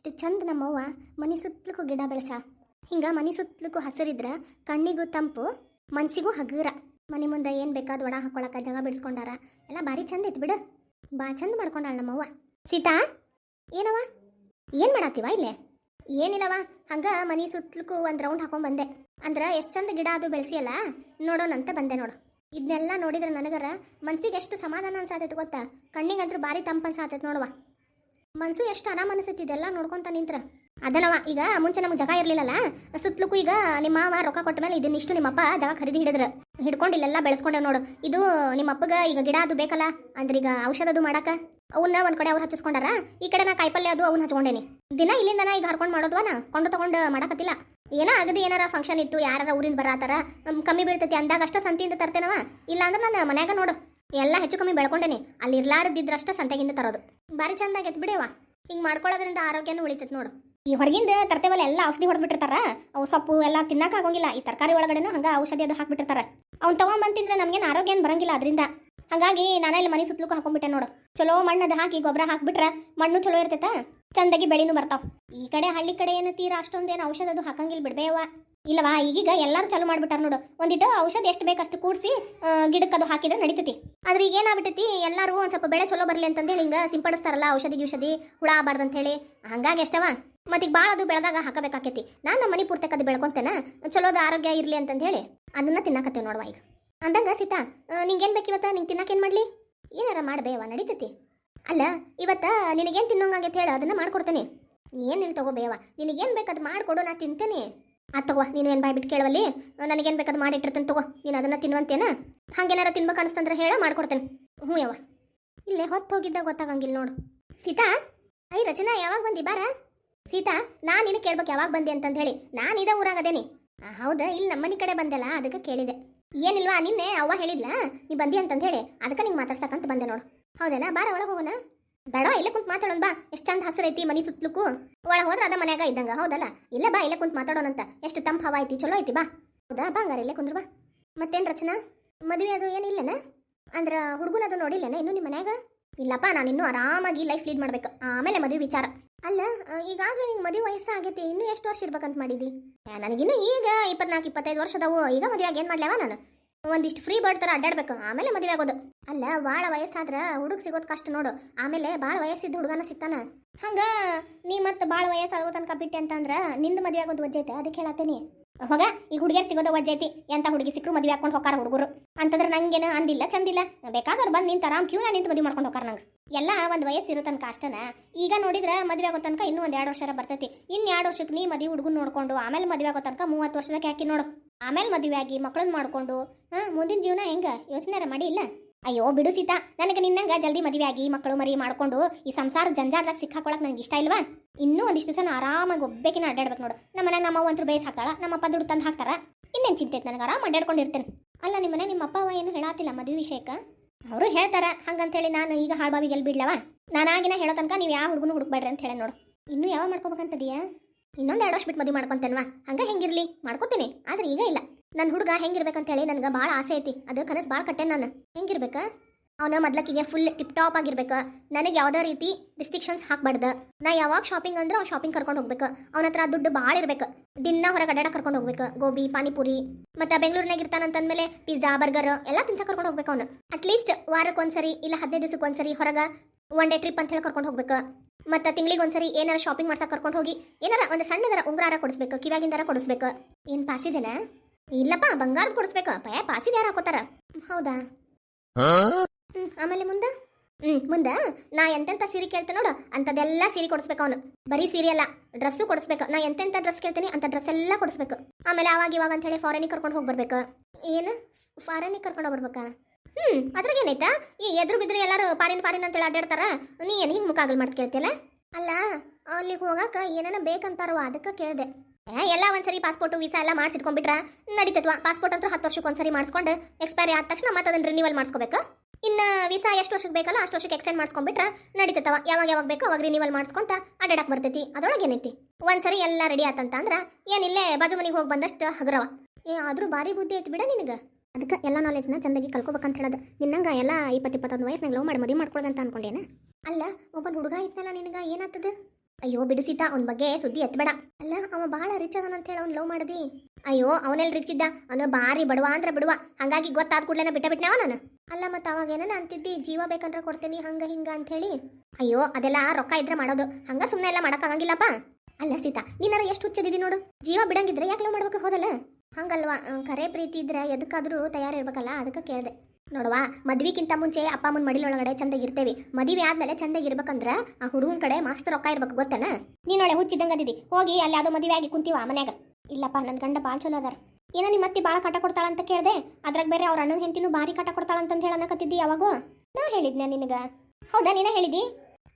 ಎಷ್ಟು ಚಂದ ನಮ್ಮವ್ವ ಮನೆ ಸುತ್ತಲಕ್ಕೂ ಗಿಡ ಬೆಳೆಸ. ಹಿಂಗ ಮನೆ ಸುತ್ತಲಕ್ಕೂ ಹಸಿರಿದ್ರ ಕಣ್ಣಿಗೂ ತಂಪು ಮನಸ್ಸಿಗೂ ಹಗುರ. ಮನೆ ಮುಂದೆ ಏನು ಬೇಕಾದ ಒಣ ಹಾಕೊಳಕ ಜಾಗ ಬಿಡಿಸ್ಕೊಂಡಾರ. ಎಲ್ಲ ಭಾರಿ ಚಂದ ಇತ್ತು ಬಿಡು. ಬಾ ಚಂದ ಮಾಡ್ಕೊಂಡಾಳ ನಮ್ಮವ್ವ. ಸೀತಾ ಏನವ ಏನು ಮಾಡತ್ತೀವ ಇಲ್ಲೇ? ಏನಿಲ್ಲವ ಹಂಗ ಮನೆ ಸುತ್ತಲಕ್ಕೂ ಒಂದು ರೌಂಡ್ ಹಾಕೊಂಡ್ ಬಂದೆ. ಅಂದ್ರೆ ಎಷ್ಟು ಚಂದ ಗಿಡ ಅದು ಬೆಳೆಸಿಯಲ್ಲ ನೋಡೋಣಂತ ಬಂದೆ ನೋಡು. ಇದನ್ನೆಲ್ಲ ನೋಡಿದ್ರೆ ನನಗರ ಮನ್ಸಿಗೆ ಎಷ್ಟು ಸಮಾಧಾನ ಅನ್ಸಾತೈತೆ ಗೊತ್ತಾ? ಕಣ್ಣಿಗಂತೂ ಭಾರಿ ತಂಪು ಅನ್ಸಾತೈತೆ ನೋಡುವ. ಮನ್ಸು ಎಷ್ಟು ಆರಾಮ ಅನಿಸುತ್ತಿದೆಲ್ಲ ನೋಡ್ಕೊಂತ ನಿಂತ್ರ. ಅದನವ, ಈಗ ಮುಂಚೆ ನಮ್ಗೆ ಜಾಗ ಇರ್ಲಿಲ್ಲಲ್ಲ ಸುತ್ತಲಕ್ಕೂ ಈಗ ನಿಮ್ಮ ಅವ ರೊಕ್ಕ ಕೊಟ್ಟ ಮೇಲೆ ಇದನ್ನಿಷ್ಟು ನಿಮ್ಮಪ್ಪ ಜಾಗ ಖರೀದಿ ಹಿಡಿದ್ರ. ಹಿಡ್ಕೊಂಡು ಇಲ್ಲೆಲ್ಲ ಬೆಳೆಸ್ಕೊಂಡೆ ನೋಡು. ಇದು ನಿಮ್ಮ ಅಪ್ಪಗ ಈಗ ಗಿಡ ಅದು ಬೇಕಲ್ಲ, ಅಂದ್ರೆ ಈಗ ಔಷಧ ಅದು ಮಾಡಕ. ಅವನ್ನ ಒಂದ್ ಕಡೆ ಅವ್ರು ಹಚ್ಚಿಸ್ಕೊಂಡಾರ, ಈ ಕಡೆ ನಾ ಕಾಯಿಪಲ್ಯ ಅದು ಅವ್ನ ಹಚ್ಕೊಂಡೇನಿ. ದಿನ ಇಲ್ಲಿಂದನ ನಾ ಈಗ ಹರ್ಕೊಂಡು ಮಾಡೋದ್ವನ, ಕೊಂಡು ತಗೊಂಡು ಮಾಡಕತ್ತಿಲ್ಲ. ಏನೋ ಆಗದೆ ಏನಾರ ಫಂಕ್ಷನ್ ಇತ್ತು ಯಾರ ಊರಿಂದ ಬರಾತಾರ ಕಮ್ಮಿ ಬೀಳ್ತೈತಿ, ಅಂದಾಗ ಅಷ್ಟ ಸಂತಿಯಿಂದ ತರ್ತೇನವ. ಇಲ್ಲ ಅಂದ್ರೆ ನಾನು ಮನ್ಯಾಗ ನೋಡು. ಎಲ್ಲ ಹೆಚ್ಚು ಕಮ್ಮಿ ಬೆಳ್ಕೊಂಡೇನಿ. ಅಲ್ಲಿ ಇರ್ಲಾರದಿದ್ರಷ್ಟ ಸಂತೆಗಿಂದ ತರೋದು. ಬಾರಿ ಚಂದ ಬಿಡೇವ ಹಿಂಗ್ ಮಾಡ್ಕೊಳ್ಳೋದ್ರಿಂದ ಆರೋಗ್ಯನೂ ಉಳಿತೈತೆ ನೋಡು. ಈ ಹೊರಗಿಂದ ತರ್ತೇವಲ್ಲ ಎಲ್ಲ ಔಷಧಿ ಹೊಡೆದ್ಬಿಟ್ಟಿರ್ತಾರ. ಅವು ಸೊಪ್ಪು ಎಲ್ಲ ತಿನ್ನಕ್ ಆಗೋಂಗಿಲ್ಲ. ಈ ತರಕಾರಿ ಒಳಗಡೆನೂ ಹಂಗ ಔಷಧಿ ಅದು ಹಾಕ್ಬಿಟ್ಟಿರ್ತಾರ. ಅವ್ನು ತಗೊಂಡ್ ತಿಂದ್ರೆ ನಮ್ಗೇನು ಆರೋಗ್ಯ ಬರಂಗಿಲ್ಲ ಅದರಿಂದ. ಹಾಗಾಗಿ ನಾನೇ ಇಲ್ಲಿ ಮನೆ ಸುತ್ತಲೂ ಹಾಕೊಂಡ್ಬಿಟ್ಟೆ ನೋಡು. ಚಲೋ ಮಣ್ಣದ ಹಾಕಿ ಗೊಬ್ಬರ ಹಾಕ್ಬಿಟ್ರೆ ಮಣ್ಣು ಚಲೋ ಇರ್ತೈತೆ. ಚಂದಾಗಿ ಬೆಳಿನೂ ಬರ್ತಾವ. ಈ ಕಡೆ ಹಳ್ಳಿ ಕಡೆ ಏನು ತೀರಾ ಅಷ್ಟೊಂದೇನು ಔಷಧ ಅದು ಹಾಕಂಗಿಲ್ಲ ಬಿಡ್ಬೇವ ಇಲ್ಲವಾ, ಈಗೀಗ ಎಲ್ಲರೂ ಚಾಲು ಮಾಡ್ಬಿಟ್ಟಾರ ನೋಡು. ಒಂದಿಟ್ಟು ಔಷಧ ಎಷ್ಟು ಬೇಕಷ್ಟು ಕೂಡಿಸಿ ಗಿಡಕ್ಕೆ ಅದು ಹಾಕಿದ್ರೆ ನಡೀತೈತಿ. ಆದ್ರೆ ಈಗ ಏನಾಗ್ಬಿಟ್ಟೈತಿ ಎಲ್ಲರೂ ಒಂದು ಸ್ವಲ್ಪ ಬೆಳೆ ಚಲೋ ಬರಲಿ ಅಂತಂದೇಳಿ ಹಿಂಗೆ ಸಿಂಪಡಿಸ್ತಾರಲ್ಲ ಔಷಧಿ ಔಷಧಿ ಹುಳ ಆಗಬಾರ್ದು ಅಂತ ಹೇಳಿ ಹಂಗಾಗಿ ಎಷ್ಟವ? ಮತ್ತೀಗ ಭಾಳ ಅದು ಬೆಳೆದಾಗ ಹಾಕಬೇಕಾಕೈತಿ. ನಾನು ನಮ್ಮ ಮನೆ ಪೂರ್ತಕ್ಕೆ ಅದು ಬೆಳ್ಕೊಂತೇನೆ, ಚಲೋದ ಆರೋಗ್ಯ ಇರಲಿ ಅಂತಂದು ಹೇಳಿ ಅದನ್ನ ತಿನ್ನಕತ್ತೇವೆ ನೋಡುವ ಈಗ. ಅಂದಂಗ ಸೀತಾ ನಿಂಗೇನು ಬೇಕು ಇವತ್ತ? ನಿಂಗೆ ತಿನ್ನಕೇನು ಮಾಡಲಿ? ಏನಾರ ಮಾಡಬೇವ ನಡೀತೈತಿ. ಅಲ್ಲ, ಇವತ್ತ ನಿನಗೇನು ತಿನ್ನೋಂಗಾಗೈತೆ ಹೇಳು, ಅದನ್ನ ಮಾಡ್ಕೊಡ್ತೇನೆ. ಏನಿಲ್ಲ ತಗೋ ಬೇವ, ನಿನಗೇನು ಬೇಕು ಅದು ಮಾಡಿಕೊಡು, ನಾ ತಿಂತೇನೆ. ಆ ತಗೋ, ನೀನು ಏನು ಬಾಯ್ ಬಿಟ್ಟು ಕೇಳವಲ್ಲಿ? ನನಗೇನು ಬೇಕು ಅದು ಮಾಡಿಟ್ಟಿರ್ತೇನೆ ತಗೋ. ನೀನು ಅದನ್ನು ತಿನ್ನುವಂತೇನ? ಹಂಗೇನಾರ ತಿನ್ಬೇಕು ಅನಿಸ್ತಂದ್ರೆ ಹೇಳ, ಮಾಡ್ಕೊಡ್ತೇನೆ. ಹ್ಞೂ ಯಾವ ಇಲ್ಲೇ ಹೊತ್ತು ಹೋಗಿದ್ದ ಗೊತ್ತಾಗಂಗಿಲ್ಲ ನೋಡು. ಸೀತಾ? ಐ ರಚನಾ, ಯಾವಾಗ ಬಂದಿ? ಬಾರ. ಸೀತಾ, ನಾನು ನಿನಗೆ ಕೇಳ್ಬೇಕು ಯಾವಾಗ ಬಂದೆ ಅಂತಂದು ಹೇಳಿ ನಾನು ಇದೇ ಊರಾಗದೇನಿ. ಹೌದಾ ಇಲ್ಲಿ ನಮ್ಮನೆ ಕಡೆ ಬಂದೆಲ್ಲ, ಅದಕ್ಕೆ ಕೇಳಿದೆ. ಏನಿಲ್ವಾ, ನಿನ್ನೆ ಅವ್ವ ಹೇಳಿದ್ಲಾ, ನೀ ಬಂದಿ ಅಂತಂದು ಹೇಳಿ ಅದಕ್ಕೆ ನಿಂಗೆ ಮಾತಾಡ್ಸಕ್ಕಂತ ಬಂದೆ ನೋಡು. ಹೌದೇನಾ? ಬಾರ, ಒಳಗೆ ಹೋಗೋಣ. ಬೇಡ, ಇಲ್ಲೇ ಕುಂತ್ ಮಾತಾಡೋಣ ಬಾ. ಎಷ್ಟು ಚಂದ ಹಸಿರೈತಿ ಮನಿ ಸುತ್ತಲೂ ಒಳಗೆ ಹೋದ್ರೆ ಅದ ಮನ್ಯಾಗ ಇದ್ದಂಗ. ಹೌದಲ್ಲ? ಇಲ್ಲ ಬಾ, ಇಲ್ಲೇ ಕುಂತ್ ಮಾತಾಡೋಣಂತ ಎಷ್ಟು ತಂಪು ಹವಾ ಐತಿ, ಚಲೋ ಐತಿ ಬಾ. ಹೌದಾ? ಬಾ ಇಲ್ಲೇ ಕುಂದ್ರ ಬಾ. ಮತ್ತೇನು ರಚನಾ? ಮದುವೆ ಅದು ಏನಿಲ್ಲನ ಅಂದ್ರ ಹುಡುಗನದು ನೋಡಿಲ್ಲನ ಇನ್ನು ನಿಮ್ಮ ಮನ್ಯಾಗ? ಇಲ್ಲಪ್ಪ, ನಾನು ಇನ್ನೂ ಆರಾಮಾಗಿ ಲೈಫ್ ಲೀಡ್ ಮಾಡ್ಬೇಕು. ಆಮೇಲೆ ಮದುವೆ ವಿಚಾರ. ಅಲ್ಲ, ಈಗಾಗಲೇ ನಿಂಗೆ ಮದುವೆ ವಯಸ್ಸು ಆಗೈತಿ. ಇನ್ನೂ ಎಷ್ಟು ವರ್ಷ ಇರ್ಬೇಕಂತ ಮಾಡಿದ್ದಿ ನನಗಿನ್ನೂ ಈಗ ಇಪ್ಪತ್ನಾಲ್ಕು ಇಪ್ಪತ್ತೈದು ವರ್ಷದವು. ಈಗ ಮದುವೆ ಆಗಿ ಏನು ಮಾಡ್ಲವ ನಾನು? ಒಂದಿಷ್ಟು ಫ್ರೀ ಬರ್ಡ್ ಥರ ಅಡ್ಡಾಡ್ಬೇಕು. ಆಮೇಲೆ ಮದುವೆ ಆಗೋದು. ಅಲ್ಲ ಭಾಳ ವಯಸ್ಸಾದ್ರೆ ಹುಡುಗ ಸಿಗೋದು ಕಷ್ಟ ನೋಡು. ಆಮೇಲೆ ಭಾಳ ವಯಸ್ಸಿದ್ದ ಹುಡುಗನ ಸಿಗ್ತಾನ. ಹಂಗೆ ನೀ ಮತ್ತೆ ಭಾಳ ವಯಸ್ಸಾಗೋ ತನಕ ಬಿಟ್ಟೆ ಅಂತಂದ್ರೆ ನಿಂದು ಮದುವೆ ಆಗೋದು ವಜ್ಜೈತೆ. ಅದಕ್ಕೆ ಹೇಳತ್ತೀನಿ ಹೋಗ ಈ ಹುಡುಗಿಯರ್ ಸಿಗೋದು ವಜ್ಜೈತಿ. ಎಂತ ಹುಡುಗಿ ಸಿಕ್ಕರು ಮದುವೆ ಹಾಕೊಂಡು ಹೋಗಾರ ಹುಡುಗರು. ಅಂತಂದ್ರೆ ನಂಗೇನು ಅಂದಿಲ್ಲ, ಚಂದಿಲ್ಲ. ಬೇಕಾದವ್ರು ಬಂದು ನಿಂತ ಆರಾಮ್ ನಾ ನಿಂತು ಮದುವೆ ಮಾಡ್ಕೊಂಡು ಹೋಗಾರ ನಂಗೆ. ಎಲ್ಲ ಒಂದು ಇರೋ ತನಕ ಅಷ್ಟನ. ಈಗ ನೋಡಿದ್ರೆ ಮದುವೆ ಆಗೋ ತನಕ ಇನ್ನೂ ಒಂದು ಎರಡು ವರ್ಷ ಬರ್ತೈತಿ. ಇನ್ನು ಎರಡು ವರ್ಷಕ್ಕೆ ನೀ ಮದುವೆ ಹುಡುಗನ ನೋಡ್ಕೊಂಡು ಆಮೇಲೆ ಮದುವೆ ಆಗೋ ತನಕ ಮೂವತ್ತು ವರ್ಷದಕ್ಕೆ ಹಾಕಿ ನೋಡು. ಆಮೇಲೆ ಮದುವೆ ಆಗಿ ಮಕ್ಕಳನ್ನ ಮಾಡ್ಕೊಂಡು, ಹಾಂ, ಮುಂದಿನ ಜೀವನ ಹೆಂಗ? ಯೋಚನೆ ಮಾಡಿ ಇಲ್ಲ? ಅಯ್ಯೋ, ಬಿಡು ಸೀತಾ. ನನಗೆ ನಿನ್ನಂಗ ಜಲ್ದಿ ಮದುವೆ ಆಗಿ ಮಕ್ಕಳು ಮರಿ ಮಾಡ್ಕೊಂಡು ಈ ಸಂಸಾರ ಜಂಜಾಟದಾಗ ಸಿಕ್ಕಾಕೊಳಕ್ ನನಗೆ ಇಷ್ಟ ಇಲ್ವಾ? ಇನ್ನೂ ಒಂದಿಷ್ಟು ದಿವಸ ಆರಾಮಾಗಿ ಒಬ್ಬೇಕಿನ ಅಡ್ಡಾಡ್ಬೇಕು ನೋಡು. ನಮ್ಮ ಮನೆ ನಮ್ಮ ಅಂತೂ ಬೇಯಿಸಿ ಹಾಕ್ತಾಳ ನಮ್ಮಪ್ಪ ದುಡ್ಡು ತಂದು ಹಾಕ್ತಾರ. ಇನ್ನೇನು ಚಿಂತೆ ನನಗೆ? ಆರಾಮ್ ಅಡ್ಡಾಡ್ಕೊಂಡಿರ್ತೇನೆ ಅಲ್ಲ, ನಿಮ್ಮ ಮನೆ ನಿಮ್ಮ ಅಪ್ಪ ಅವ್ವ ಏನು ಹೇಳಾತಿಲ್ಲ ಮದುವೆ ವಿಷಯಕ್ಕೆ? ಅವರು ಹೇಳ್ತಾರ ಹಂಗಂತೇಳಿ ನಾನು ಈಗ ಹಾಳ್ಬಾವಿಗೆ ಎಲ್ಲಿ ಬಿಡ್ಲವ ನಾನಾಗಿನ ಹೇಳೋ ತನಕ ನೀವು ಯಾವ ಹುಡುಗನು ಹುಡುಕ್ಬೇಡ್ರಿ ಅಂತ ಹೇಳಿ ನೋಡು. ಇನ್ನೂ ಯಾವ ಮಾಡ್ಕೋಬೇಕಂತದೀಯಾ ಇನ್ನೊಂದು ಎರಡು ವರ್ಷ ಬಿಟ್ಟು ಮದುವೆ ಮಾಡ್ಕೊಂತೇನ್ವಾ? ಹಂಗ ಹೆಂಗಿರ್ಲಿ? ಮಾಡ್ಕೋತೀನಿ, ಆದ್ರೆ ಈಗ ಇಲ್ಲ. ನನ್ನ ಹುಡುಗ ಹೆಂಗಿರ್ಬೇಕಂತ ಹೇಳಿ ನನಗೆ ಭಾಳ ಆಸೆ ಐತಿ. ಅದು ಕನಸು ಭಾಳ ಕಟ್ಟೆ ನಾನು. ಹೆಂಗಿರ್ಬೇಕ? ಅವನ ಮೊದ್ಲಕ್ಕಿಗೆ ಫುಲ್ ಟಿಪ್ ಟಾಪ್ ಆಗಿರ್ಬೇಕು. ನನಗೆ ಯಾವುದೇ ರೀತಿ ರಿಸ್ಟ್ರಿಕ್ಷನ್ಸ್ ಹಾಕ್ಬಾರ್ದು. ನಾ ಯಾವಾಗ ಶಾಪಿಂಗ್ ಅಂದ್ರೆ ಅವ್ನು ಶಾಪಿಂಗ್ ಕರ್ಕೊಂಡು ಹೋಗ್ಬೇಕು. ಅವನ ಹತ್ರ ದುಡ್ಡು ಭಾಳ ಇರ್ಬೇಕು. ದಿನ ಹೊರಗೆ ಕರ್ಕೊಂಡು ಹೋಗ್ಬೇಕು. ಗೋಬಿ, ಪಾನಿಪುರಿ, ಮತ್ತೆ ಬೆಂಗಳೂರಿನಾಗ ಇರ್ತಾನಂತಂದ್ಮೇಲೆ ಪಿಜ್ಜಾ ಬರ್ಗರ್ ಎಲ್ಲ ತಿನ್ಸ ಕರ್ಕೊಂಡು ಹೋಗ್ಬೇಕು ಅವನು. ಅಟ್ಲೀಸ್ಟ್ ವಾರಕ್ಕೊಂದ್ಸರಿ ಇಲ್ಲ ಹದಿನೈದು ದಿವಸಕ್ಕೆ ಒಂದ್ಸರಿ ಹೊರಗೆ ಒನ್ ಡೇ ಟ್ರಿಪ್ ಅಂತ ಹೇಳಿ ಕರ್ಕೊಂಡು ಹೋಗ್ಬೇಕು. ಮತ್ತೆ ತಿಂಗಳಿಗೆ ಒಂದ್ಸರಿ ಏನಾರ ಶಾಪಿಂಗ್ ಮಾಡ್ಸಕ್ಕೆ ಕರ್ಕೊಂಡು ಹೋಗಿ ಏನಾರ ಒಂದು ಸಣ್ಣದರ ಉಂಗ್ರಾರ ಕೊಡಿಸ್ಬೇಕು ಕಿವಾಗಿಂದಾರ ಕೊಡಿಸ್ಬೇಕು. ಏನ್ ಪಾಸಿದೇನಾ? ಇಲ್ಲಪ್ಪ ಬಂಗಾರದ ಕೊಡಿಸ್ಬೇಕು. ಪಯ ಪಾಸಿದ ಯಾರು ಹಾಕೋತಾರ? ಹೌದಾ? ಹ್ಮ್ ಆಮೇಲೆ ಮುಂದ? ಹ್ಮ್ ಮುಂದ ನಾ ಎಂತೆಂತ ಸೀರೆ ಕೇಳ್ತೇನೆ ನೋಡು ಅಂತದೆಲ್ಲ ಸೀರೆ ಕೊಡಿಸ್ಬೇಕು ಅವನು. ಬರೀ ಸೀರೆ ಅಲ್ಲ ಡ್ರೆಸ್ಸು ಕೊಡಿಸ್ಬೇಕು. ನಾ ಎಂತೆಂತ ಡ್ರೆಸ್ ಕೇಳ್ತೀನಿ ಅಂತ ಡ್ರೆಸ್ ಎಲ್ಲ ಕೊಡಿಸ್ಬೇಕು. ಆಮೇಲೆ ಅವಾಗ ಇವಾಗ ಅಂತ ಹೇಳಿ ಫಾರಿನಿಗೆ ಕರ್ಕೊಂಡು ಹೋಗಿ ಬರ್ಬೇಕು. ಏನು? ಫಾರಿನಿಗೆ ಕರ್ಕೊಂಡು ಬರ್ಬೇಕಾ? ಹ್ಮ್ ಅದ್ರಾಗ ಏನೈತಾ ಈ ಎದುರು ಬಿದ್ರು ಎಲ್ಲರೂ ಫಾರಿನ್ ಫಾರಿನ್ ಅಂತೇಳಿ ಅಡ್ಡಾಡ್ತಾರ ನೀ ಏನು ಹಿಂಗೆ ಮುಖಾಗಲ್ ಮಾಡ್ತ ಕೇಳ್ತಿಯಲ್ಲ ಅಲ್ಲ ಅಲ್ಲಿಗೆ ಹೋಗಾಕ ಏನಾನ ಬೇಕಂತಾರವ ಅದಕ್ಕೆ ಕೇಳಿದೆ. ಎಲ್ಲ ಒಂದ್ಸರಿ ಪಾಸ್ಪೋರ್ಟ್ ವೀಸಾ ಎಲ್ಲ ಮಾಡಿಸಿಟ್ಕೊಂಡ್ಬಿಟ್ರ ನಡೀತತ್ವ. ಪಾಸ್ಪೋರ್ಟ್ ಅಂತೂ ಹತ್ತು ವರ್ಷಕ್ಕೆ ಒಂದ್ಸರಿ ಮಾಡಿಸ್ಕೊಂಡು ಎಕ್ಸ್ಪೈರಿ ಆದ ತಕ್ಷಣ ಮತ್ತೆ ಅದನ್ನ ರಿನ್ಯೂವಲ್ ಮಾಡ್ಸ್ಕೋಬೇಕು. ಇನ್ನು ವೀಸಾ ಎಷ್ಟು ವರ್ಷಕ್ಕೆ ಬೇಕಲ್ಲ ಅಷ್ಟು ವರ್ಷಕ್ಕೆ ಎಕ್ಸ್ಟೆಂಡ್ ಮಾಡಿಸ್ಕೊಂಡ್ಬಿಟ್ರೆ ನಡೀತತ್ತವ ಯಾವಾಗ ಯಾವಾಗ ಬೇಕೋ ಅವಾಗ ರಿನ್ಯೂವಲ್ ಮಾಡಿಸ್ಕೊಂತ ಅಡ್ಡಾಡಕ್ ಬರ್ತೈತಿ. ಅದ್ರೊಳಗೆ ಏನೈತಿ? ಒಂದ್ಸರಿ ಎಲ್ಲ ರೆಡಿ ಆತಂತ ಅಂದ್ರ ಏನಿಲ್ಲೇ ಬಾಜು ಮನೆಗೆ ಹೋಗಿ ಬಂದಷ್ಟು ಹಗರವ. ಏ ಆದ್ರೂ ಭಾರಿ ಬುದ್ಧಿ ಐತಿ ಬಿಡ ನಿನಗೆ. ಅದಕ್ಕೆ ಎಲ್ಲ ನಾಲೆಜ್ನ ಚಂದಾಗಿ ಕಲ್ಕೋಬೇಕಂತ ಹೇಳೋದು. ನಿನ್ನಂಗ ಎಲ್ಲ ಇಪ್ಪತ್ತು ಇಪ್ಪತ್ತೊಂದು ವಯಸ್ಸಿನಾಗ ಲವ್ ಮಾಡಿ ಮದುವೆ ಮಾಡ್ಕೊಳ್ಳೋದಂತ ಅನ್ಕೊಂಡೇನ? ಅಲ್ಲ, ಒಬ್ಬ ಹುಡುಗ ಇತ್ತಲ್ಲ ನಿನಗ, ಏನಾಗ್ತದ? ಅಯ್ಯೋ ಬಿಡು ಸೀತಾ, ಅವನ ಬಗ್ಗೆ ಸುದ್ದಿ ಎತ್ಬೇಡ. ಅಲ್ಲ, ಅವ ಭಾಳ ರಿಚ್ ಅದಾನ ಅಂತ ಹೇಳಿ ಅವ್ನು ಲವ್ ಮಾಡಿದಿ. ಅಯ್ಯೋ ಅವನೆಲ್ಲಿ ರಿಚ್ ಇದ್ದ? ಅವನು ಭಾರಿ ಬಡವ ಅಂದ್ರೆ ಬಿಡುವ. ಹಂಗಾಗಿ ಗೊತ್ತಾದ ಕೂಡಲೇ ಬಿಟ್ಟ ಬಿಟ್ಟನೆ ನಾನು ಅಲ್ಲ, ಮತ್ತೆ ಅವಾಗ ಏನನ ಅಂತಿದ್ದಿ? ಜೀವ ಬೇಕಂದ್ರೆ ಕೊಡ್ತೀನಿ, ಹಂಗ ಹಿಂಗ ಅಂತ ಹೇಳಿ ಅಯ್ಯೋ, ಅದೆಲ್ಲ ರೊಕ್ಕ ಇದ್ರೆ ಮಾಡೋದು. ಹಂಗ ಸುಮ್ಮನೆ ಎಲ್ಲ ಮಾಡಕ್ಕಾಗಂಗಿಲ್ಲಪ್ಪ ಅಲ್ಲ ಸೀತಾ, ನೀನಾರ ಎಷ್ಟು ಹುಚ್ಚದಿದ್ದಿ ನೋಡು? ಜೀವ ಬಿಡಂಗಿದ್ರೆ ಯಾಕೆ ಲವ್ ಮಾಡ್ಬೇಕು ಹೋದಲ್ಲ? ಹಂಗಲ್ವಾ? ಖರೆ ಪ್ರೀತಿ ಇದ್ರೆ ಎದಕ್ಕಾದ್ರೂ ತಯಾರಿರ್ಬೇಕಲ್ಲ, ಅದಕ್ಕೆ ಕೇಳಿದೆ. ನೋಡುವಾ ಮದ್ವಿಗಿಂತ ಮುಂಚೆ ಅಪ್ಪ ಅಮ್ಮನ ಮಡಿಲೊಳಗಡೆ ಚಂದಾಗಿರ್ತೇವೆ ಮದುವೆ ಆದ್ಮೇಲೆ ಚಂದಾಗಿರ್ಬೇಕಂದ್ರೆ ಆ ಹುಡುಗನ ಕಡೆ ಮಸ್ತ್ ರೊಕ್ಕ ಇರ್ಬೇಕು, ಗೊತ್ತನ? ನೀನೊಳೆ ಹುಚ್ಚಿದಂಗ ಅದಿದಿ. ಹೋಗಿ ಅಲ್ಲಿ ಯಾವುದೋ ಮದುವೆ ಆಗಿ ಕುಂತೀವ ಮನ್ಯಾಗ. ಇಲ್ಲಪ್ಪ ನನ್ನ ಗಂಡ ಭಾಳ ಚಲೋ ಅದಾರ. ಏನೋ ನಿಮ್ಮ ಅತ್ತಿ ಭಾಳ ಕಾಟ ಕೊಡ್ತಾಳಂತ ಕೇಳಿದೆ. ಅದ್ರಾಗ ಬೇರೆ ಅವ್ರ ಅಣ್ಣನ ಹೆಂಡತಿನೂ ಭಾರಿ ಕಾಟ ಕೊಡ್ತಾಳ ಅಂತ ಹೇಳನಕತ್ತಿದ್ದಿ ಯಾವಾಗ. ನಾ ಹೇಳಿದ್ನ ನಿನಗ. ಹೌದಾ, ನೀನ ಹೇಳಿದಿ?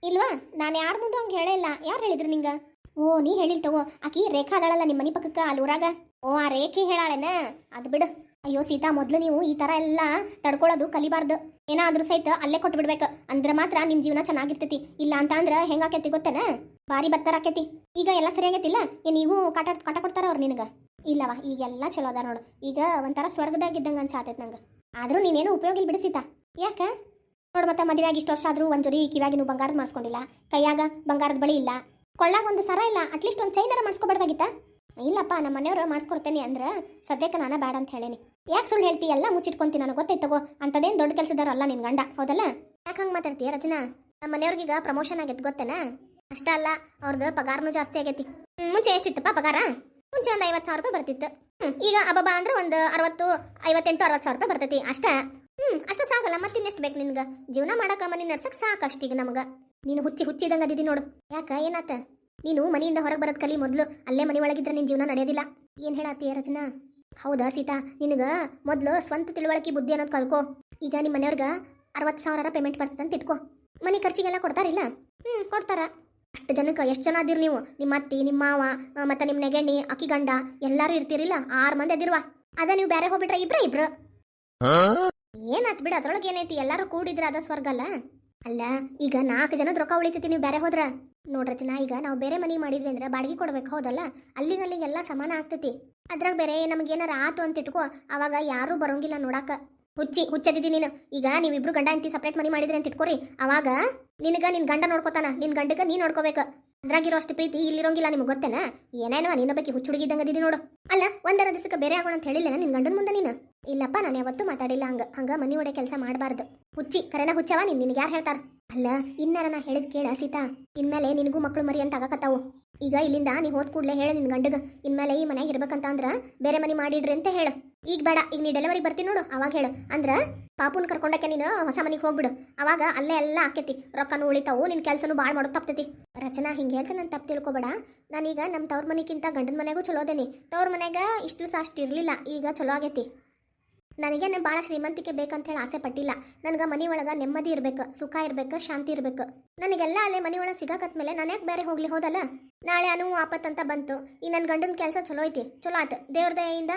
ಇಲ್ವಾ? ನಾನು ಯಾರ ಮುಂದೆ ಹಂಗೆ ಹೇಳೇ ಇಲ್ಲ. ಯಾರು ಹೇಳಿದ್ರು ನಿಂಗ? ಓ, ನೀ ಹೇಳಿಲ್ ತಗೋ. ಆಕಿ ರೇಖಾ ಅದಾಳಲ್ಲ ನಿಮ್ಮ ಮನೆ ಪಕ್ಕಕ್ಕೆ ಅಲ್ಲಿ ಊರಾಗ? ಓ, ಆ ರೇಖೆ ಹೇಳಾಳೆನ? ಅದು ಬಿಡು. ಅಯ್ಯೋ, ಸೀತಾ, ಮೊದಲು ನೀವು ಈ ಥರ ಎಲ್ಲ ತಡ್ಕೊಳ್ಳೋದು ಕಲಿಬಾರ್ದು. ಏನಾದ್ರೂ ಸಹಿತ ಅಲ್ಲೇ ಕೊಟ್ಟು ಬಿಡ್ಬೇಕು ಅಂದ್ರೆ ಮಾತ್ರ ನಿಮ್ಮ ಜೀವನ ಚೆನ್ನಾಗಿರ್ತೈತಿ. ಇಲ್ಲ ಅಂತ ಅಂದ್ರೆ ಹೆಂಗಾಕೈತಿ ಗೊತ್ತೇನ? ಭಾರಿ ಬತ್ತರ ಆಕೈತಿ ಈಗ ಎಲ್ಲ ಸರಿಯಾಗೈತಿಲ್ಲ ನೀನು ನೀವು ಕಾಟ ಕಾಟ ಕೊಡ್ತಾರ ಅವ್ರು ನಿನಗೆ? ಇಲ್ಲವ, ಈಗೆಲ್ಲ ಚಲೋ ಅದ ನೋಡು. ಈಗ ಒಂಥರ ಸ್ವರ್ಗದಾಗಿದ್ದಂಗೆ ಅನ್ಸಾತೈತೆ ನಂಗೆ. ಆದ್ರೂ ನೀನೇನು ಉಪಯೋಗ ಇಲ್ಲ ಬಿಡಿಸಿತಾ ಯಾಕ? ನೋಡು ಮತ್ತೆ ಆಗಿ ಇಷ್ಟು ವರ್ಷ ಆದ್ರೂ ಒಂದು ಕಿವ್ಯಾಗಿ ನೀವು ಬಂಗಾರದ ಮಾಡಿಸ್ಕೊಂಡಿಲ್ಲ. ಕೈಯಾಗ ಬಂಗಾರದ ಬಳಿ ಇಲ್ಲ. ಕೊಳ್ಳಾಗ ಒಂದು ಸರ ಇಲ್ಲ ಅಟ್ಲೀಸ್ಟ್ ಒಂದು ಚೈನರ ಮಾಡಿಸ್ಕೊಬಾರ್ದಾಗಿತ್ತಾ? ಇಲ್ಲಪ್ಪ ನಮ್ಮ ಮನೆಯವರು ಮಾಡಿಸ್ಕೊಡ್ತೇನೆ ಅಂದ್ರೆ ಸದ್ಯಕ್ಕೆ ನಾನು ಬೇಡ ಅಂತ ಹೇಳೇನಿ. ಯಾಕೆ ಸುಳ್ಳು ಹೇಳ್ತಿ, ಎಲ್ಲ ಮುಚ್ಚಿಟ್ಕೊಂತೀನಿ ನನಗೆ ಗೊತ್ತೈತೆ ತಗೋ. ಅಂಥದ್ದೇನು ದೊಡ್ಡ ಕೆಲಸದಾರಲ್ಲ ನಿನ್ ಗಂಡ, ಹೌದಲ್ಲ? ಯಾಕೆ ಹಂಗೆ ಮಾತಾಡ್ತೀಯ ರಚನಾ? ನಮ್ಮ ಮನೆಯವ್ರಿಗೀಗ ಪ್ರಮೋಷನ್ ಆಗೈತೆ, ಗೊತ್ತೇನಾ? ಅಷ್ಟೇ ಅಲ್ಲ ಅವ್ರದ್ದು ಪಗಾರನೂ ಜಾಸ್ತಿ ಆಗೈತಿ. ಮುಂಚೆ ಎಷ್ಟಿತ್ತಪ್ಪ ಪಗಾರ? ಮುಂಚೆ ಒಂದು ಐವತ್ತು ಸಾವಿರ ರೂಪಾಯಿ ಬರ್ತಿತ್ತು. ಹ್ಞೂ ಈಗ ಅಬ್ಬಬ್ಬ ಅಂದ್ರೆ ಒಂದು ಅರವತ್ತು, ಐವತ್ತೆಂಟು, ಅರವತ್ತು ಸಾವಿರ ರೂಪಾಯಿ ಬರ್ತೈತಿ, ಅಷ್ಟೇ. ಹ್ಞೂ ಅಷ್ಟು ಸಾಕಲ್ಲ ಮತ್ತಿನ್ನೆಷ್ಟು ಬೇಕು ನಿನ್ಗೆ? ಜೀವನ ಮಾಡಕ ಮನೆ ನಡ್ಸಕ್ಕೆ ಈಗ ನಮಗ. ನೀನು ಹುಚ್ಚಿ ಹುಚ್ಚಿದಂಗ ಅದಿದಿ ನೋಡು. ಯಾಕ ಏನಾತ? ನೀನು ಮನೆಯಿಂದ ಹೊರಗೆ ಬರೋದು ಕಲಿ ಮೊದಲು ಅಲ್ಲೇ ಮನೆ ಒಳಗಿದ್ರೆ ನಿನ್ನ ಜೀವನ ನಡೆಯೋದಿಲ್ಲ. ಏನು ಹೇಳತ್ತೀಯ ರಚನಾ? ಹೌದಾ ಸೀತಾ? ನಿನಗೆ ಮೊದಲು ಸ್ವಂತ ತಿಳುವಳಿಕೆ ಬುದ್ಧಿ ಅನ್ನೋದು ಕಲ್ಕೋ. ಈಗ ನಿಮ್ಮ ಮನೆಯವ್ರಿಗೆ ಅರವತ್ತು ಸಾವಿರ ಪೇಮೆಂಟ್ ಬರ್ತದೆ ಅಂತ ಇಟ್ಕೋ. ಮನೆ ಖರ್ಚಿಗೆಲ್ಲ ಕೊಡ್ತಾರಿಲ್ಲ ಹ್ಞೂ ಕೊಡ್ತಾರ. ಅಷ್ಟು ಜನಕ್ಕೆ ಎಷ್ಟು ಜನ ಅದಿರಿ ನೀವು? ನಿಮ್ಮ ಅತ್ತಿ ನಿಮ್ಮ ಮಾವ ಮತ್ತು ನಿಮ್ಮ ನೆಗೆಣ್ಣಿ ಅಕ್ಕಿ ಗಂಡ ಎಲ್ಲರೂ ಇರ್ತೀರಿಲ್ಲ? ಆರು ಮಂದಿ ಅದಿರುವ. ಅದ ನೀವು ಬೇರೆ ಹೋಗ್ಬಿಟ್ರೆ ಇಬ್ರ ಇಬ್ರು. ಏನಾತ್ ಬಿಡು ಅದ್ರೊಳಗೆ ಏನೈತಿ ಎಲ್ಲರೂ ಕೂಡಿದ್ರೆ ಅದ ಸ್ವರ್ಗ ಅಲ್ಲ, ಈಗ ನಾಲ್ಕು ಜನದ ರೊಕ್ಕ ಉಳಿತೈತಿ ನೀವು ಬೇರೆ ಹೋದ್ರ? ನೋಡ್ರಚನಾ ಈಗ ನಾವು ಬೇರೆ ಮನೆ ಮಾಡಿದ್ವಿ ಅಂದ್ರೆ ಬಾಡಿಗೆ ಕೊಡ್ಬೇಕು, ಹೌದಲ್ಲ? ಅಲ್ಲಿಗೆ ಅಲ್ಲಿಗೆ ಎಲ್ಲ ಸಮಾನ ಆಗ್ತೈತಿ. ಅದ್ರಾಗ ಬೇರೆ ನಮಗೇನಾರ ಆತು ಅಂತ ಇಟ್ಕೋ, ಅವಾಗ ಯಾರೂ ಬರೋಂಗಿಲ್ಲ ನೋಡಾಕ. ಹುಚ್ಚಿ ಹುಚ್ಚದಿದ್ದಿ ನೀನು. ಈಗ ನೀವಿಬ್ರು ಗಂಡ ಅಂತಿ ಸಪ್ರೇಟ್ ಮನೆ ಮಾಡಿದ್ರಿ ಅಂತ ಇಟ್ಕೋರಿ. ಅವಾಗ ನಿನಗ ನಿನ್ ಗಂಡ ನೋಡ್ಕೋತಾನ, ನಿನ್ ಗಂಡಗ ನೀ ನೋಡ್ಕೋಬೇಕು. ಅದ್ರಾಗಿರೋ ಅಷ್ಟು ಪ್ರೀತಿ ಇಲ್ಲಿರೋಂಗಿಲ್ಲ ನಿಮ್ಗೆ ಗೊತ್ತೇನ? ಏನೇನೋ ನಿನ್ನ ಬಗ್ಗೆ ಹುಚ್ಚು ಹುಡುಗಿದ್ದಂಗದಿದಿ ನೋಡು. ಅಲ್ಲ, ಒಂದರ ದಿವಸಕ್ಕೆ ಬೇರೆ ಆಗೋಣ ಅಂತ ಹೇಳಿಲ್ಲ ನಿನ್ ಗಂಡನ ಮುಂದೆ ನೀನು? ಇಲ್ಲಪ್ಪ, ನಾನು ಯಾವತ್ತೂ ಮಾತಾಡಿಲ್ಲ. ಹಂಗ ಹಂಗ ಮನಿ ಒಡೆ ಕೆಲಸ ಮಾಡಬಾರ್ದು. ಹುಚ್ಚಿ, ಕರೆನ ಹುಚ್ಚವ ನೀನ್, ನಿನ್ಗೆ ಯಾರು ಹೇಳ್ತಾರ? ಅಲ್ಲ, ಇನ್ನಾರ ನಾ ಹೇಳಿದ್ ಕೇಳ ಸೀತಾ. ಇನ್ಮೇಲೆ ನಿನಗೂ ಮಕ್ಕಳು ಮರಿ ಅಂತ ಆಗಕತ್ತಾವು. ಈಗ ಇಲ್ಲಿಂದ ನೀ ಹೋದ್ ಕೂಡ್ಲೆ ಹೇಳ ನಿನ್ ಗಂಡಗ. ಇನ್ಮೇಲೆ ಈ ಮನೆಗೆ ಇರ್ಬೇಕಂತ ಅಂದ್ರ ಬೇರೆ ಮನಿ ಮಾಡಿಡ್ರಿ ಅಂತ ಹೇಳು. ಈಗ ಬೇಡ, ಈಗ ನೀ ಡೆಲಿವರಿ ಬರ್ತೀನಿ ನೋಡು, ಅವಾಗ ಹೇಳು. ಅಂದ್ರ ಪಾಪುನ್ ಕರ್ಕೊಂಡಕ್ಕೆ ನೀನು ಹೊಸ ಮನಿಗೆ ಹೋಗ್ಬಿಡು. ಅವಾಗ ಅಲ್ಲೇ ಎಲ್ಲ ಆಕೇತಿ. ರೊಕ್ಕನೂ ಉಳಿತಾವು, ನಿನ್ ಕೆಲಸನೂ ಭಾಳ ಮಾಡೋದು ತಪ್ತೈತಿ. ರಚನಾ ಹಿಂಗೆ ಹೇಳ್ತ ನಾನು ತಪ್ಪು ತಿಳ್ಕೊಬೇಡ. ನಾನೀಗ ನಮ್ಮ ತವ್ರ ಮನೆಗಿಂತ ಗಂಡನ ಮನೆಗೂ ಚಲೋ ಅದೇನಿ. ತವ್ರ ಮನೆಗ ಇಷ್ಟು ದಿವಸ ಅಷ್ಟು ಇರಲಿಲ್ಲ, ಈಗ ಚಲೋ ಆಗೈತಿ. ನನಗೇನೆ ಭಾಳ ಶ್ರೀಮಂತಿಕೆ ಬೇಕಂತ ಹೇಳಿ ಆಸೆ ಪಟ್ಟಿಲ್ಲ. ನನಗೆ ಮನೆ ಒಳಗೆ ನೆಮ್ಮದಿ ಇರಬೇಕು, ಸುಖ ಇರಬೇಕು, ಶಾಂತಿ ಇರಬೇಕು. ನನಗೆಲ್ಲ ಅಲ್ಲೇ ಮನೆ ಒಳಗೆ ಸಿಗಾಕತ್ಮೇಲೆ ನಾನು ಯಾಕೆ ಬೇರೆ ಹೋಗ್ಲಿ ಹೋದಲ್ಲ? ನಾಳೆ ಅನು ಆಪತ್ತಂತ ಬಂತು. ಈ ನನ್ನ ಗಂಡನ ಕೆಲಸ ಚಲೋ ಐತಿ. ಚಲೋ ಆತು. ದೇವ್ರ ದಯೆಯಿಂದ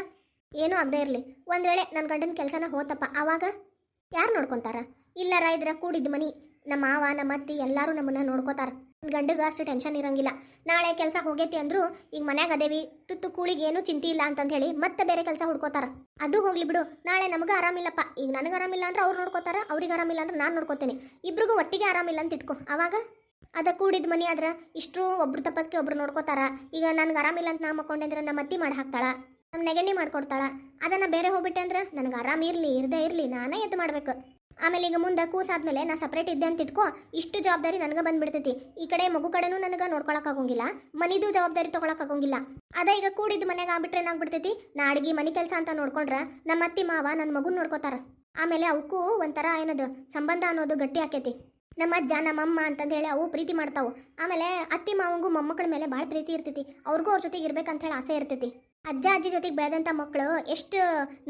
ಏನೂ ಆಗದೆ ಇರಲಿ. ಒಂದು ವೇಳೆ ನನ್ನ ಗಂಡನ ಕೆಲಸನ ಹೋತಪ್ಪ ಆವಾಗ ಯಾರು ನೋಡ್ಕೊಂತಾರ? ಇಲ್ಲಾರ ಇದ್ರ ಕೂಡಿದ ಮನಿ. ನಮ್ಮ ಮಾವ, ನಮ್ಮ ಅತ್ತಿ ಎಲ್ಲರೂ ನಮ್ಮನ್ನ ನೋಡ್ಕೋತಾರೆ. ಗಂಡಗ ಅಷ್ಟು ಟೆನ್ಷನ್ ಇರಂಗಿಲ್ಲ. ನಾಳೆ ಕೆಲಸ ಹೋಗೈತಿ ಅಂದ್ರು ಈಗ ಮನ್ಯಾಗ ಅದೇವಿ, ತುತ್ತು ಕೂಳಿಗೆ ಏನೂ ಚಿಂತೆ ಇಲ್ಲ ಅಂತಂದು ಹೇಳಿ ಮತ್ತೆ ಬೇರೆ ಕೆಲಸ ಹುಡ್ಕೋತಾರ. ಅದು ಹೋಗ್ಲಿ ಬಿಡು, ನಾಳೆ ನಮಗ ಆರಾಮಿಲ್ಲಪ್ಪ. ಈಗ ನನಗೆ ಆರಾಮಿಲ್ಲ ಅಂದ್ರೆ ಅವ್ರು ನೋಡ್ಕೋತಾರ, ಅವ್ರಿಗೆ ಆರಾಮಿಲ್ಲ ಅಂದ್ರೆ ನಾನು ನೋಡ್ಕೋತೇನೆ. ಇಬ್ರಿಗೂ ಒಟ್ಟಿಗೆ ಆರಾಮಿಲ್ಲ ಅಂತ ಇಟ್ಕೊ. ಅವಾಗ ಅದ ಕೂಡಿದ ಮನಿ ಆದ್ರೆ ಇಷ್ಟು ಒಬ್ರು ತಪ್ಪದಕ್ಕೆ ಒಬ್ರು ನೋಡ್ಕೋತಾರ. ಈಗ ನನ್ಗೆ ಆರಾಮಿಲ್ಲ ಅಂತ ನಾ ಮಕ್ಕೊಂಡೆ ಅಂದ್ರೆ ನಮ್ಮ ಅತ್ತಿ ಮಾಡಿ ಹಾಕ್ತಾಳ ನಮ್ಮ ನೆಗಣ್ಣಿ ಮಾಡ್ಕೊಡ್ತಾಳ. ಅದನ್ನು ಬೇರೆ ಹೋಗ್ಬಿಟ್ಟೆ ಅಂದ್ರೆ ನನಗೆ ಆರಾಮ ಇರ್ಲಿ, ಇರದೇ ಇರಲಿ, ನಾನೇ ಎದ್ದು ಮಾಡ್ಬೇಕು. ಆಮೇಲೆ ಈಗ ಮುಂದೆ ಕೂಸಾದ್ಮೇಲೆ ನಾ ಸಪ್ರೇಟ್ ಇದ್ದೆ ಅಂತ ಇಟ್ಕೋ, ಇಷ್ಟು ಜವಾಬ್ದಾರಿ ನನಗೆ ಬಂದ್ಬಿಡ್ತೈತಿ. ಈ ಕಡೆ ಮಗು ಕಡೆನೂ ನನಗೆ ನೋಡ್ಕೊಳಕ್ಕಾಗಂಗಿಲ್ಲ ಮನಿದು ಜವಾಬ್ದಾರಿ ತಗೊಳಕ್ಕಾಗೋಂಗಿಲ್ಲ ಅದ ಈಗ ಕೂಡಿದ್ದು ಮನೆಗೆ ಆಗ್ಬಿಟ್ರೆ ಏನಾಗ್ಬಿಡ್ತೈತಿ ನಾ ಅಡಿಗೆ ಮನೆ ಕೆಲಸ ಅಂತ ನೋಡ್ಕೊಂಡ್ರೆ ನಮ್ಮ ಅತ್ತಿ ಮಾವ ನನ್ನ ಮಗು ನೋಡ್ಕೋತಾರ. ಆಮೇಲೆ ಅವಕ್ಕೂ ಒಂಥರ ಏನದು ಸಂಬಂಧ ಅನ್ನೋದು ಗಟ್ಟಿ ಆಕೈತಿ. ನಮ್ಮ ಅಜ್ಜ ನಮ್ಮಮ್ಮ ಅಂತಂದು ಹೇಳಿ ಅವು ಪ್ರೀತಿ ಮಾಡ್ತಾವು. ಆಮೇಲೆ ಅತ್ತಿ ಮಾವಂಗೂ ಮೊಮ್ಮಕ್ಕಳ ಮೇಲೆ ಭಾಳ ಪ್ರೀತಿ ಇರ್ತೈತಿ. ಅವ್ರಿಗೂ ಅವ್ರ ಜೊತೆಗೆ ಇರ್ಬೇಕಂತ ಹೇಳಿ ಆಸೆ ಇರ್ತೈತಿ. ಅಜ್ಜ, ಅಜ್ಜಿ ಜೊತೆಗೆ ಬೆಳೆದಂಥ ಮಕ್ಕಳು ಎಷ್ಟು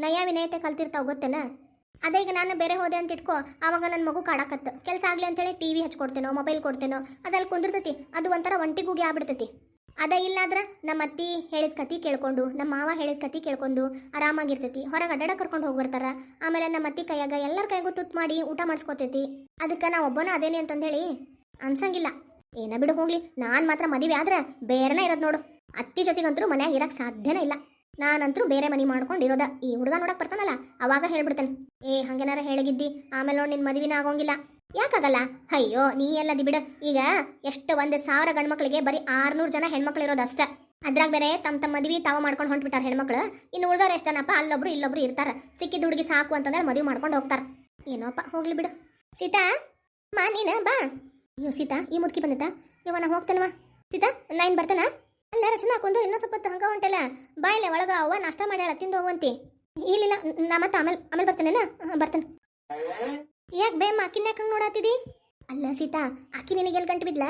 ನಯ ವಿನಯತೆ ಕಲ್ತಿರ್ತಾವೆ ಗೊತ್ತೇನ? ಅದೇ ಈಗ ನಾನು ಬೇರೆ ಹೋದೆ ಅಂತ ಇಟ್ಕೋ, ಆವಾಗ ನನ್ನ ಮಗು ಕಾಡಕತ್ತು. ಕೆಲಸ ಆಗಲಿ ಅಂತೇಳಿ ಟಿ ವಿ ಹಚ್ಕೊಡ್ತೇನೋ ಮೊಬೈಲ್ ಕೊಡ್ತೇನೋ ಅದಲ್ಲಿ ಕುಂದಿರ್ತೈತಿ. ಅದು ಒಂಥರ ಒಂಟಿಗೂಗಿ ಆಗ್ಬಿಡ್ತೈತಿ. ಅದ ಇಲ್ಲಾದ್ರೆ ನಮ್ಮ ಅತ್ತಿ ಹೇಳಿದ ಕತಿ ಕೇಳ್ಕೊಂಡು, ನಮ್ಮ ಮಾವ ಹೇಳಿದ ಕತಿ ಕೇಳ್ಕೊಂಡು ಆರಾಮಾಗಿರ್ತೈತಿ. ಹೊರಗೆ ಅಡ್ಡಾಡ ಕರ್ಕೊಂಡು ಹೋಗಿ ಆಮೇಲೆ ನಮ್ಮ ಅತ್ತಿ ಕೈಯಾಗ ಎಲ್ಲರ ಕೈಗೂ ತುತ್ತು ಮಾಡಿ ಊಟ ಮಾಡಿಸ್ಕೊತೈತಿ. ಅದಕ್ಕೆ ನಾ ಒಬ್ಬನ ಅದೇನೆ ಅಂತಂದೇಳಿ ಅನ್ಸಂಗಿಲ್ಲ. ಏನ ಬಿಡು ಹೋಗ್ಲಿ, ನಾನು ಮಾತ್ರ ಮದುವೆ ಆದ್ರೆ ಬೇರೆನೇ ಇರೋದು ನೋಡು. ಅತ್ತಿ ಜೊತೆಗಂತರೂ ಮನ್ಯಾಗ ಇರಕ್ಕೆ ಸಾಧ್ಯನೇ ಇಲ್ಲ. ನಾನಂತರೂ ಬೇರೆ ಮನೆ ಮಾಡ್ಕೊಂಡು ಇರೋದ ಈ ಹುಡುಗ ನೋಡಕ್ ಬರ್ತಾನಲ್ಲ, ಅವಾಗ ಹೇಳ್ಬಿಡ್ತೇನೆ. ಏ, ಹಂಗೇನಾರ ಹೇಳಗಿದ್ದಿ ಆಮೇಲೆ ನೋಡಿ ನಿನ್ನ ಮದುವೆನ ಆಗೋಂಗಿಲ್ಲ. ಯಾಕಾಗಲ್ಲ? ಅಯ್ಯೋ, ನೀ ಎಲ್ಲದಿ ಬಿಡು. ಈಗ ಎಷ್ಟು ಒಂದು ಸಾವಿರ ಗಂಡ್ಮಕ್ಳಿಗೆ ಬರೀ ಆರ್ನೂರು ಜನ ಹೆಣ್ಮಕ್ಳು ಇರೋದು ಅಷ್ಟ. ಅದ್ರಾಗ ಬೇರೆ ತಮ್ಮ ತಮ್ಮ ಮದುವೆ ತಾವು ಮಾಡ್ಕೊಂಡು ಹೊಂಟ್ಬಿಟ್ಟಾರ ಹೆಣ್ಮಕ್ಳು. ಇನ್ನು ಉಳ್ದವ್ರು ಎಷ್ಟನಪ್ಪ? ಅಲ್ಲೊಬ್ರು ಇಲ್ಲೊಬ್ರು ಇರ್ತಾರ. ಸಿಕ್ಕಿದ ಹುಡುಗಿ ಸಾಕು ಅಂತಂದ್ರೆ ಮದುವೆ ಮಾಡ್ಕೊಂಡು ಹೋಗ್ತಾರ. ಏನೋಪ್ಪ, ಹೋಗ್ಲಿ ಬಿಡು. ಸೀತಾ, ಮಾ, ನೀನ ಬಾ. ಅಯ್ಯೋ, ಸೀತಾ, ಈ ಮುದ್ಕಿ ಬಂದಿತ್ತ ಇವ ನಾ ಹೋಗ್ತೇನವ? ಸೀತಾ ಇನ್ ಬರ್ತಾನ? ಅಲ್ಲ ರಚನಾ ಕುಂದು ಇನ್ನೂ ಸ್ವಲ್ಪ ಹಂಗ ಹೊಂಟಲ್ಲ. ಬಾಯಿಲೆ ಒಳಗ ಅವ್ವ, ನಾಷ್ಟ ಮಾಡ್ಯಾಳ, ತಿಂದು ಹೋಗುವಂತಿ. ಇಲ್ಲಿಲ್ಲ, ನಾ ಮತ್ತೆ ಆಮೇಲೆ ಆಮೇಲೆ ಬರ್ತೇನೆ ಬರ್ತೇನೆ. ಯಾಕೆ ಬೇ ಅಕ್ಕಿನ ಯಾಕೆ ಹಂಗೆ ನೋಡಾತಿದಿ? ಅಲ್ಲ, ಸೀತಾ ಅಕ್ಕಿ ನಿನಗೆ ಎಲ್ಲಿ ಗಂಟು ಬಿದ್ಲ?